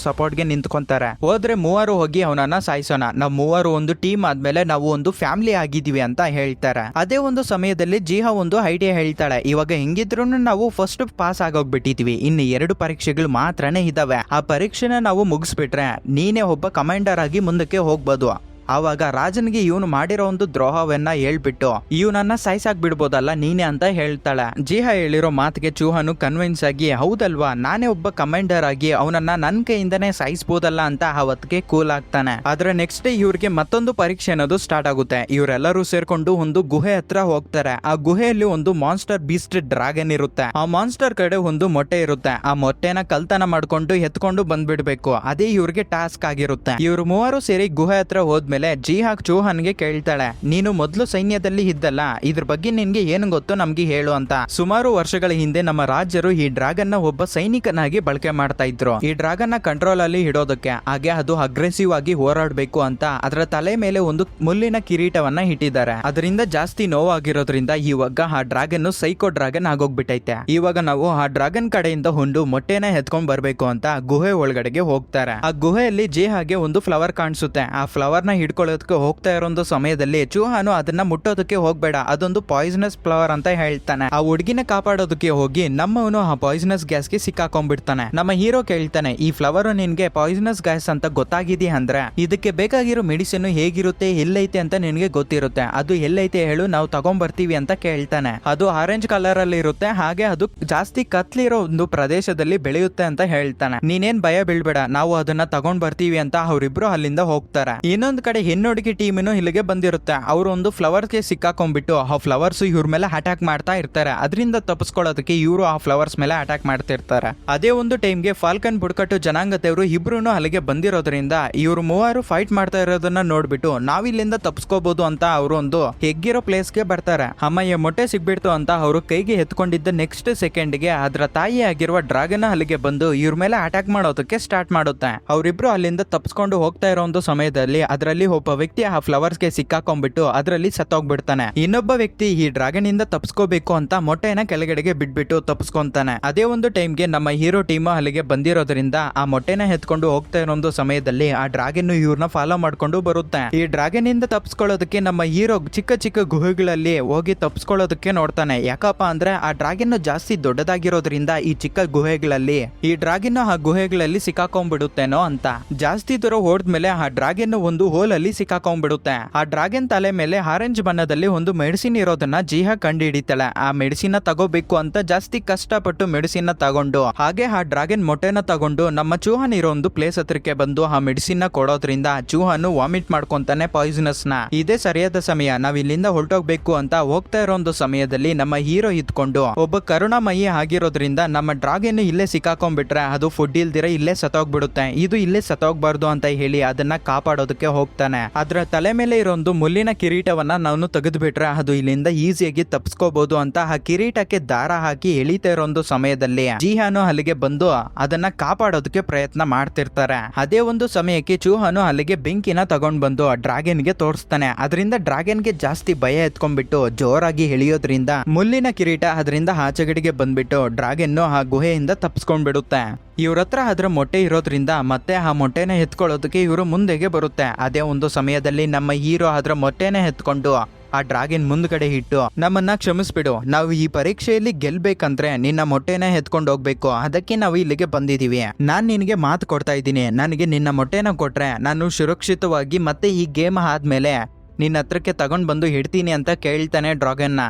ಸಪೋರ್ಟ್ಗೆ ನಿಂತ್ಕೊಂತಾರೆ. ಹೋದ್ರೆ ಮೂವರು ಹೋಗಿ ಅವನನ್ನ ಸಾಯಿಸೋಣ. ನಾವು ಮೂವರು ಒಂದು ಟೀಮ್ ಆದ್ಮೇಲೆ ನಾವು ಒಂದು ಫ್ಯಾಮಿಲಿ ಆಗಿದೀವಿ ಅಂತ ಹೇಳ್ತಾರೆ. ಅದೇ ಒಂದು ಸಮಯದಲ್ಲಿ ಜಿಹಾ ಒಂದು ಐಡಿಯಾ ಹೇಳ್ತಾಳೆ. ಇವಾಗ ಹೆಂಗಿದ್ರು ನಾವು ಫಸ್ಟ್ ಪಾಸ್ ಆಗೋಗ್ಬಿಟ್ಟಿದ್ವಿ. ಇನ್ನು ಎರಡು ಪರೀಕ್ಷೆಗಳು ಮಾತ್ರನೇ ಇದಾವೆ. ಆ ಪರೀಕ್ಷೆನ ನಾವು ಮುಗಿಸ್ಬಿಟ್ರೆ ನೀನೇ ಒಬ್ಬ ಕಮಾಂಡರ್ ಆಗಿ ಮುಂದಕ್ಕೆ ಹೋಗ್ಬೋದು. ಆವಾಗ ರಾಜನಿಗೆ ಇವನು ಮಾಡಿರೋ ಒಂದು ದ್ರೋಹವನ್ನ ಹೇಳ್ಬಿಟ್ಟು, ಇವನನ್ನ ಸಾಯ್ಸಾಕ್ ಬಿಡ್ಬೋದಲ್ಲ ನೀನೆ ಅಂತ ಹೇಳ್ತಾಳೆ. ಜಿಹಾ ಹೇಳಿರೋ ಮಾತಿಗೆ ಚೂಹನು ಕನ್ವಿನ್ಸ್ ಆಗಿ, ಹೌದಲ್ವಾ, ನಾನೇ ಒಬ್ಬ ಕಮಾಂಡರ್ ಆಗಿ ಅವನನ್ನ ನನ್ ಕೈಯಿಂದನೇ ಸಾಯಿಸ್ಬೋದಲ್ಲ ಅಂತ ಅವತ್ತಿಗೆ ಕೂಲ್ ಆಗ್ತಾನೆ. ಆದ್ರೆ ನೆಕ್ಸ್ಟ್ ಡೇ ಇವ್ರಿಗೆ ಮತ್ತೊಂದು ಪರೀಕ್ಷೆ ಅನ್ನೋದು ಸ್ಟಾರ್ಟ್ ಆಗುತ್ತೆ. ಇವರೆಲ್ಲರೂ ಸೇರ್ಕೊಂಡು ಒಂದು ಗುಹೆ ಹತ್ರ ಹೋಗ್ತಾರೆ. ಆ ಗುಹೆಯಲ್ಲಿ ಒಂದು ಮಾನ್ಸ್ಟರ್ ಬೀಸ್ಟ್ ಡ್ರಾಗನ್ ಇರುತ್ತೆ. ಆ ಮಾನ್ಸ್ಟರ್ ಕಡೆ ಒಂದು ಮೊಟ್ಟೆ ಇರುತ್ತೆ. ಆ ಮೊಟ್ಟೆನ ಕಲ್ತನ ಮಾಡ್ಕೊಂಡು ಎತ್ಕೊಂಡು ಬಂದ್ಬಿಡ್ಬೇಕು. ಅದೇ ಇವ್ರಿಗೆ ಟಾಸ್ಕ್ ಆಗಿರುತ್ತೆ. ಇವ್ರು ಮೂವರು ಸೇರಿ ಗುಹೆ ಹತ್ರ ಹೋದ್ಮೇಲೆ ಜಿಹಾಕ್ ಚೌಹಾನ್ಗೆ ಕೇಳ್ತಾಳೆ, ನೀನು ಮೊದಲು ಸೈನ್ಯದಲ್ಲಿ ಇದ್ದಲ್ಲ, ಇದ್ರ ಬಗ್ಗೆ ನಿನ್ಗೆ ಏನು ಗೊತ್ತು ನಮ್ಗೆ ಹೇಳು ಅಂತ. ಸುಮಾರು ವರ್ಷಗಳ ಹಿಂದೆ ನಮ್ಮ ರಾಜ್ಯರು ಈ ಡ್ರಾಗನ್ನ ಒಬ್ಬ ಸೈನಿಕನಾಗಿ ಬಳಕೆ ಮಾಡ್ತಾ ಇದ್ರು. ಈ ಡ್ರಾಗನ್ನ ಕಂಟ್ರೋಲ್ ಅಲ್ಲಿ ಇಡೋದಕ್ಕೆ, ಹಾಗೆ ಅದು ಅಗ್ರೆಸಿವ್ ಆಗಿ ಹೋರಾಡಬೇಕು ಅಂತ ಅದರ ತಲೆ ಮೇಲೆ ಒಂದು ಮುಲ್ಲಿನ ಕಿರೀಟವನ್ನ ಇಟ್ಟಿದ್ದಾರೆ. ಅದರಿಂದ ಜಾಸ್ತಿ ನೋವಾಗಿರೋದ್ರಿಂದ ಇವಾಗ ಆ ಡ್ರಾಗನ್ ಸೈಕೋ ಡ್ರಾಗನ್ ಆಗೋಗ್ಬಿಟ್ಟೈತೆ. ಇವಾಗ ನಾವು ಆ ಡ್ರಾಗನ್ ಕಡೆಯಿಂದ ಹೊಂಡು ಮೊಟ್ಟೆನ ಎತ್ಕೊಂಡ್ ಬರ್ಬೇಕು ಅಂತ ಗುಹೆ ಒಳಗಡೆಗೆ ಹೋಗ್ತಾರೆ. ಆ ಗುಹೆಯಲ್ಲಿ ಜೇಹಾಗೆ ಒಂದು ಫ್ಲವರ್ ಕಾಣಿಸುತ್ತೆ. ಆ ಫ್ಲವರ್ನ ಹಿಡ್ಕೊಳ್ಳೋದಕ್ಕೆ ಹೋಗ್ತಾ ಇರೋ ಸಮಯದಲ್ಲಿ ಚೂಹಾನು ಅದನ್ನ ಮುಟ್ಟೋದಕ್ಕೆ ಹೋಗ್ಬೇಡ, ಅದೊಂದು ಪಾಯ್ಸನಸ್ ಫ್ಲವರ್ ಅಂತ ಹೇಳ್ತಾನೆ. ಆ ಹುಡುಗಿನ ಕಾಪಾಡೋದಕ್ಕೆ ಹೋಗಿ ನಮ್ಮವನು ಆ ಪಾಯ್ಸನಸ್ ಗ್ಯಾಸ್ಗೆ ಸಿಕ್ಕಾಕೊಂಡ್ಬಿಡ್ತಾನೆ. ನಮ್ಮ ಹೀರೋ ಕೇಳ್ತಾನೆ, ಈ ಫ್ಲವರ್ ನಿನ್ಗೆ ಪಾಯ್ಸನಸ್ ಗ್ಯಾಸ್ ಅಂತ ಗೊತ್ತಾಗಿದೆ ಅಂದ್ರೆ? ಇದಕ್ಕೆ ಬೇಕಾಗಿರೋ ಮೆಡಿಸಿನ್ ಹೇಗಿರುತ್ತೆ, ಎಲ್ಲೈತೆ ಅಂತ ನಿನಗೆ ಗೊತ್ತಿರುತ್ತೆ. ಅದು ಎಲ್ಲೈತೆ ಹೇಳು, ನಾವು ತಗೊಂಡ್ಬರ್ತೀವಿ ಅಂತ ಕೇಳ್ತಾನೆ. ಅದು ಆರೆಂಜ್ ಕಲರ್ ಅಲ್ಲಿ ಇರುತ್ತೆ, ಹಾಗೆ ಅದು ಜಾಸ್ತಿ ಕತ್ಲಿರೋ ಒಂದು ಪ್ರದೇಶದಲ್ಲಿ ಬೆಳೆಯುತ್ತೆ ಅಂತ ಹೇಳ್ತಾನೆ. ನೀನೇನ್ ಭಯ ಬೀಳ್ಬೇಡ, ನಾವು ಅದನ್ನ ತಗೊಂಡ್ ಬರ್ತೀವಿ ಅಂತ ಅವರಿಬ್ರು ಅಲ್ಲಿಂದ ಹೋಗ್ತಾರೆ. ಇನ್ನೊಂದ್ ಕಡೆ ಹೆಣ್ಣುಡುಗಿ ಟೀಮಿನೂ ಇಲ್ಲಿಗೆ ಬಂದಿರುತ್ತೆ. ಅವರು ಒಂದು ಫ್ಲವರ್ಸ್ಗೆ ಸಿಕ್ಕಾಕೊಂಡ್ಬಿಟ್ಟು ಆ ಫ್ಲವರ್ಸ್ ಇವ್ರ ಮೇಲೆ ಅಟ್ಯಾಕ್ ಮಾಡ್ತಾ ಇರ್ತಾರೆ. ಅದರಿಂದ ತಪ್ಪಿಸ್ಕೊಳ್ಳೋದಕ್ಕೆ ಇವರು ಆ ಫ್ಲವರ್ಸ್ ಮೇಲೆ ಅಟ್ಯಾಕ್ ಮಾಡ್ತಿರ್ತಾರೆ. ಅದೇ ಒಂದು ಟೈಮ್ಗೆ ಫಾಲ್ಕನ್ ಬುಡಕಟ್ಟು ಜನಾಂಗದವರು ಇಬ್ರು ಅಲ್ಲಿಗೆ ಬಂದಿರೋದ್ರಿಂದ ಇವರು ಮೂವರು ಫೈಟ್ ಮಾಡ್ತಾ ಇರೋದನ್ನ ನೋಡ್ಬಿಟ್ಟು ನಾವಿಲ್ಲಿಂದ ತಪ್ಪಿಸ್ಕೋಬಹುದು ಅಂತ ಅವರು ಒಂದು ಹೆಗ್ಗಿರೋ ಪ್ಲೇಸ್ಗೆ ಬರ್ತಾರೆ. ಅಮ್ಮಯ್ಯ ಮೊಟ್ಟೆ ಸಿಗ್ಬಿಡ್ತು ಅಂತ ಅವರು ಕೈಗೆ ಎತ್ಕೊಂಡಿದ್ದ ನೆಕ್ಸ್ಟ್ ಸೆಕೆಂಡ್ಗೆ ಅದರ ತಾಯಿ ಆಗಿರುವ ಡ್ರಾಗನ್ ಅಲ್ಲಿಗೆ ಬಂದು ಇವ್ರ ಮೇಲೆ ಅಟ್ಯಾಕ್ ಮಾಡೋದಕ್ಕೆ ಸ್ಟಾರ್ಟ್ ಮಾಡುತ್ತೆ. ಅವರಿಬ್ರು ಅಲ್ಲಿಂದ ತಪ್ಪಿಸ್ಕೊಂಡು ಹೋಗ್ತಾ ಇರೋ ಒಂದು ಸಮಯದಲ್ಲಿ ಅದರಲ್ಲಿ ಒಬ್ಬ ವ್ಯಕ್ತಿ ಆ ಫ್ಲವರ್ಸ್ಗೆ ಸಿಕ್ಕಾಕೊಂಡ್ಬಿಟ್ಟು ಅದರಲ್ಲಿ ಸತ್ತೋಗ್ಬಿಡ್ತಾನೆ. ಇನ್ನೊಬ್ಬ ವ್ಯಕ್ತಿ ಈ ಡ್ರಾಗನ್ ಇಂದ ತಪ್ಸ್ಕೋಬೇಕು ಅಂತ ಮೊಟ್ಟೆನ ಕೆಳಗಡೆಗೆ ಬಿಟ್ಬಿಟ್ಟು ತಪ್ಸ್ಕೊಂತಾನೆ. ಅದೇ ಒಂದು ಟೈಮ್ಗೆ ನಮ್ಮ ಹೀರೋ ಟೀಮ್ ಅಲ್ಲಿಗೆ ಬಂದಿರೋದ್ರಿಂದ ಆ ಮೊಟ್ಟೆನ ಎತ್ಕೊಂಡು ಹೋಗ್ತಾ ಇರೋ ಸಮಯದಲ್ಲಿ ಆ ಡ್ರಾಗನ್ ಇವ್ರನ್ನ ಫಾಲೋ ಮಾಡ್ಕೊಂಡು ಬರುತ್ತೆ. ಈ ಡ್ರಾಗನ್ ಇಂದ ತಪ್ಸ್ಕೊಳ್ಳೋದಕ್ಕೆ ನಮ್ಮ ಹೀರೋ ಚಿಕ್ಕ ಚಿಕ್ಕ ಗುಹೆಗಳಲ್ಲಿ ಹೋಗಿ ತಪ್ಸ್ಕೊಳ್ಳೋದಕ್ಕೆ ನೋಡ್ತಾನೆ. ಯಾಕಪ್ಪ ಅಂದ್ರೆ ಆ ಡ್ರಾಗನ್ ಜಾಸ್ತಿ ದೊಡ್ಡದಾಗಿರೋದ್ರಿಂದ ಈ ಚಿಕ್ಕ ಗುಹೆಗಳಲ್ಲಿ ಈ ಡ್ರಾಗನ್ ಆ ಗುಹೆಗಳಲ್ಲಿ ಸಿಕ್ಕಾಕೊಂಡ್ಬಿಡುತ್ತೇನೋ ಅಂತ. ಜಾಸ್ತಿ ದೂರ ಹೋದ್ಮೇಲೆ ಆ ಡ್ರಾಗನ್ ಒಂದು ಅಲ್ಲಿ ಸಿಕ್ಕಾಕೊಂಡ್ಬಿಡುತ್ತೆ. ಆ ಡ್ರಾಗನ್ ತಲೆ ಮೇಲೆ ಆರೆಂಜ್ ಬಣ್ಣದಲ್ಲಿ ಒಂದು ಮೆಡಿಸಿನ್ ಇರೋದನ್ನ ಜಿಹಾ ಕಂಡು ಹಿಡಿತಾಳೆ ಆ ಮೆಡಿಸಿನ್ ತಗೋಬೇಕು ಅಂತ ಜಾಸ್ತಿ ಕಷ್ಟಪಟ್ಟು ಮೆಡಿಸಿನ್ ತಗೊಂಡು, ಹಾಗೆ ಆ ಡ್ರಾಗನ್ ಮೊಟ್ಟೆನ ತಗೊಂಡು ನಮ್ಮ ಚೂಹನ್ ಇರೋ ಒಂದು ಪ್ಲೇಸ್ ಹತ್ರಕ್ಕೆ ಬಂದು ಆ ಮೆಡಿಸಿನ್ನ ಕೊಡೋದ್ರಿಂದ ಚೂಹನ್ ವಾಮಿಟ್ ಮಾಡ್ಕೊಂತಾನೆ ಪಾಯ್ಸನಸ್ನ. ಇದೇ ಸರಿಯಾದ ಸಮಯ. ನಾವ್ ಇಲ್ಲಿಂದ ಹೊರಟೋಗ್ಬೇಕು ಅಂತ ಹೋಗ್ತಾ ಇರೋ ಒಂದು ಸಮಯದಲ್ಲಿ ನಮ್ಮ ಹೀರೋ ಇದ್ಕೊಂಡು, ಒಬ್ಬ ಕರುಣಾಮಯಿ ಆಗಿರೋದ್ರಿಂದ ನಮ್ಮ ಡ್ರಾಗನ್ ಇಲ್ಲೇ ಸಿಕ್ಕಾಕೊಂಡ್ಬಿಟ್ರೆ ಅದು ಫುಡ್ ಇಲ್ದಿರ ಇಲ್ಲೇ ಸತ್ತೋಗ್ಬಿಡುತ್ತೆ. ಇದು ಇಲ್ಲೇ ಸತ್ತೋಗ್ಬಾರ್ದು ಅಂತ ಹೇಳಿ ಅದನ್ನ ಕಾಪಾಡೋದಕ್ಕೆ ಹೋಗ್ತಾನೆ ಅದರ ತಲೆ ಮೇಲೆ ಇರೋ ಒಂದು ಮುಳ್ಳಿನ ಕಿರೀಟವನ್ನ ನಾನು ತೆಗೆದು ಬಿಟ್ರೆ ಅದು ಇಲ್ಲಿಂದ ಈಸಿಯಾಗಿ ತಪ್ಸ್ಕೋಬಹುದು ಅಂತ ಆ ಕಿರೀಟಕ್ಕೆ ದಾರ ಹಾಕಿ ಎಳಿತಾ ಇರೋ ಒಂದು ಸಮಯದಲ್ಲಿ ಜಿಹಾನು ಅಲ್ಲಿಗೆ ಬಂದು ಅದನ್ನ ಕಾಪಾಡೋದಕ್ಕೆ ಪ್ರಯತ್ನ ಮಾಡ್ತಿರ್ತಾರೆ. ಅದೇ ಒಂದು ಸಮಯಕ್ಕೆ ಚೂಹಾನು ಅಲ್ಲಿಗೆ ಬೆಂಕಿನ ತಗೊಂಡ್ ಬಂದು ಡ್ರಾಗನ್ಗೆ ತೋರಿಸ್ತಾನೆ. ಅದರಿಂದ ಡ್ರಾಗನ್ಗೆ ಜಾಸ್ತಿ ಭಯ ಎತ್ಕೊಂಡ್ಬಿಟ್ಟು ಜೋರಾಗಿ ಎಳಿಯೋದ್ರಿಂದ ಮುಲ್ಲಿನ ಕಿರೀಟ ಅದರಿಂದ ಆಚೆಗಡೆಗೆ ಬಂದ್ಬಿಟ್ಟು ಡ್ರಾಗನ್ ಆ ಗುಹೆಯಿಂದ ತಪ್ಸ್ಕೊಂಡ್ಬಿಡುತ್ತೆ. ಇವ್ರ ಹತ್ರ ಅದ್ರ ಮೊಟ್ಟೆ ಇರೋದ್ರಿಂದ ಮತ್ತೆ ಆ ಮೊಟ್ಟೆನ ಎತ್ಕೊಳ್ಳೋದಕ್ಕೆ ಇವರು ಮುಂದೆಗೆ ಬರುತ್ತೆ. ಅದೇ ಒಂದು ಸಮಯದಲ್ಲಿ ನಮ್ಮ ಹೀರೋ ಅದ್ರ ಮೊಟ್ಟೆನೇ ಎತ್ಕೊಂಡು ಆ ಡ್ರಾಗಿನ್ ಮುಂದ್ಗಡೆ ಇಟ್ಟು ನಮ್ಮನ್ನ ಕ್ಷಮಿಸ್ಬಿಡು. ನಾವು ಈ ಪರೀಕ್ಷೆಯಲ್ಲಿ ಗೆಲ್ಬೇಕಂದ್ರೆ ನಿನ್ನ ಮೊಟ್ಟೆನ ಎತ್ಕೊಂಡು ಹೋಗ್ಬೇಕು. ಅದಕ್ಕೆ ನಾವು ಇಲ್ಲಿಗೆ ಬಂದಿದೀವಿ ನಾನ್ ನಿನಗೆ ಮಾತು ಕೊಡ್ತಾ ಇದ್ದೀನಿ. ನನಗೆ ನಿನ್ನ ಮೊಟ್ಟೆನ ಕೊಟ್ರೆ ನಾನು ಸುರಕ್ಷಿತವಾಗಿ ಮತ್ತೆ ಈ ಗೇಮ್ ಆದ್ಮೇಲೆ ನಿನ್ನ ಹತ್ರಕ್ಕೆ ತಗೊಂಡ್ ಬಂದು ಹಿಡ್ತೀನಿ ಅಂತ ಕೇಳ್ತಾನೆ ಡ್ರಾಗನ್ನ.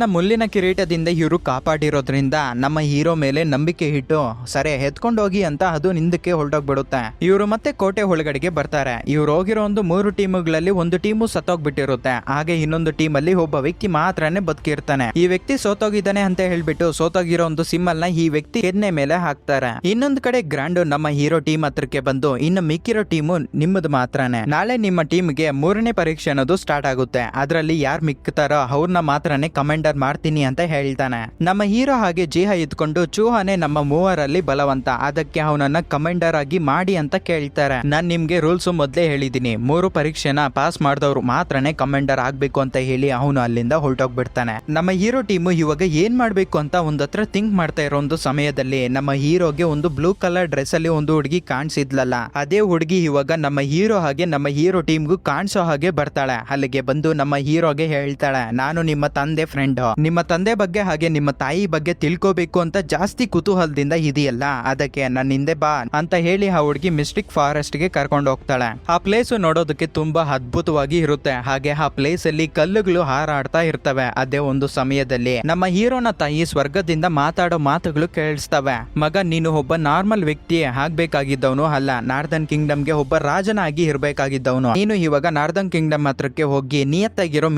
ನ ಮುಲ್ಲಿನ ಕಿರೀಟದಿಂದ ಇವರು ಕಾಪಾಡಿರೋದ್ರಿಂದ ನಮ್ಮ ಹೀರೋ ಮೇಲೆ ನಂಬಿಕೆ ಇಟ್ಟು, ಸರಿ ಎತ್ಕೊಂಡು ಹೋಗಿ ಅಂತ ಅದು ನಿಂದಕ್ಕೆ ಹೊರಟೋಗ್ಬಿಡುತ್ತೆ. ಇವರು ಮತ್ತೆ ಕೋಟೆ ಒಳಗಡೆಗೆ ಬರ್ತಾರೆ. ಇವ್ರು ಹೋಗಿರೋ ಒಂದು ಮೂರು ಟೀಮುಗಳಲ್ಲಿ ಒಂದು ಟೀಮು ಸತ್ತೋಗ್ಬಿಟ್ಟಿರುತ್ತೆ. ಹಾಗೆ ಇನ್ನೊಂದು ಟೀಮ್ ಅಲ್ಲಿ ಒಬ್ಬ ವ್ಯಕ್ತಿ ಮಾತ್ರನೇ ಬದುಕಿರ್ತಾನೆ. ಈ ವ್ಯಕ್ತಿ ಸೋತೋಗಿದ್ದಾನೆ ಅಂತ ಹೇಳ್ಬಿಟ್ಟು ಸೋತೋಗಿರೋ ಒಂದು ಸಿಮ್ಮಲ್ನ ಈ ವ್ಯಕ್ತಿ ಎದ್ನೆ ಮೇಲೆ ಹಾಕ್ತಾರೆ. ಇನ್ನೊಂದು ಕಡೆ ಗ್ರಾಂಡ್ ನಮ್ಮ ಹೀರೋ ಟೀಮ್ ಹತ್ರಕ್ಕೆ ಬಂದು, ಇನ್ನು ಮಿಕ್ಕಿರೋ ಟೀಮು ನಿಮ್ಮದು ಮಾತ್ರನೇ. ನಾಳೆ ನಿಮ್ಮ ಟೀಮ್ಗೆ ಮೂರನೇ ಪರೀಕ್ಷೆ ಅನ್ನೋದು ಸ್ಟಾರ್ಟ್ ಆಗುತ್ತೆ. ಅದರಲ್ಲಿ ಯಾರು ಮಿಕ್ತಾರೋ ಅವ್ರನ್ನ ಮಾತ್ರನೇ ಕಮಾಂಡರ್ ಮಾಡ್ತೀನಿ ಅಂತ ಹೇಳ್ತಾನೆ. ನಮ್ಮ ಹೀರೋ ಹಾಗೆ ಜಿಹ ಇದ್ಕೊಂಡು ಚೂಹನೆ ನಮ್ಮ ಮೂವರಲ್ಲಿ ಬಲವಂತ. ಅದಕ್ಕೆ ಅವನನ್ನ ಕಮಾಂಡರ್ ಆಗಿ ಮಾಡಿ ಅಂತ ಕೇಳ್ತಾರೆ. ನಾನ್ ನಿಮ್ಗೆ ರೂಲ್ಸ್ ಮೊದ್ಲೇ ಹೇಳಿದೀನಿ. ಮೂರು ಪರೀಕ್ಷೆನ ಪಾಸ್ ಮಾಡಿದವ್ರು ಮಾತ್ರನೇ ಕಮಾಂಡರ್ ಆಗ್ಬೇಕು ಅಂತ ಹೇಳಿ ಅವನು ಅಲ್ಲಿಂದ ಹೊರಟೋಗ್ಬಿಡ್ತಾನೆ. ನಮ್ಮ ಹೀರೋ ಟೀಮು ಇವಾಗ ಏನ್ ಮಾಡ್ಬೇಕು ಅಂತ ಒಂದ್ ಹತ್ರ ಥಿಂಕ್ ಮಾಡ್ತಾ ಇರೋ ಒಂದು ಸಮಯದಲ್ಲಿ ನಮ್ಮ ಹೀರೋಗೆ ಒಂದು ಬ್ಲೂ ಕಲರ್ ಡ್ರೆಸ್ ಅಲ್ಲಿ ಒಂದು ಹುಡುಗಿ ಕಾಣಿಸಿದ್ಲಲ್ಲ. ಅದೇ ಹುಡುಗಿ ಇವಾಗ ನಮ್ಮ ಹೀರೋ ಹಾಗೆ ನಮ್ಮ ಹೀರೋ ಟೀಮ್ಗೂ ಕಾಣಿಸೋ ಹಾಗೆ ಬರ್ತಾಳೆ ಅಲ್ಲಿಗೆ ಬಂದು ನಮ್ಮ ಹೀರೋಗೆ ಹೇಳ್ತಾಳೆ, ನಾನು ನಿಮ್ಮ ತಂದೆ ಫ್ರೆಂಡ್ ನಿಮ್ಮ ತಂದೆ ಬಗ್ಗೆ ಹಾಗೆ ನಿಮ್ಮ ತಾಯಿ ಬಗ್ಗೆ ತಿಳ್ಕೋಬೇಕು ಅಂತ ಜಾಸ್ತಿ ಕುತೂಹಲದಿಂದ ಇದೆಯಲ್ಲ, ಅದಕ್ಕೆ ನನ್ನ ಹಿಂದೆ ಬಾ ಅಂತ ಹೇಳಿ ಆ ಹುಡುಗಿ ಮಿಸ್ಟಿಕ್ ಫಾರೆಸ್ಟ್ಗೆ ಕರ್ಕೊಂಡು ಹೋಗ್ತಾಳೆ. ಆ ಪ್ಲೇಸ್ ನೋಡೋದಕ್ಕೆ ತುಂಬಾ ಅದ್ಭುತವಾಗಿ ಇರುತ್ತೆ. ಹಾಗೆ ಆ ಪ್ಲೇಸ್ ಅಲ್ಲಿ ಕಲ್ಲುಗಳು ಹಾರಾಡ್ತಾ ಇರ್ತವೆ. ಅದೇ ಒಂದು ಸಮಯದಲ್ಲಿ ನಮ್ಮ ಹೀರೋನ ತಾಯಿ ಸ್ವರ್ಗದಿಂದ ಮಾತಾಡೋ ಮಾತುಗಳು ಕೇಳಿಸ್ತವೆ. ಮಗ, ನೀನು ಒಬ್ಬ ನಾರ್ಮಲ್ ವ್ಯಕ್ತಿ ಆಗ್ಬೇಕಾಗಿದ್ದವನು ಅಲ್ಲ. ನಾರ್ದನ್ ಕಿಂಗ್ಡಮ್ಗೆ ಒಬ್ಬ ರಾಜನಾಗಿ ಇರ್ಬೇಕಾಗಿದ್ದವನು. ನೀನು ಇವಾಗ ನಾರ್ದನ್ ಕಿಂಗ್ಡಮ್ ಹತ್ರಕ್ಕೆ ಹೋಗಿ ನಿಯತ್ತಾಗಿರೋ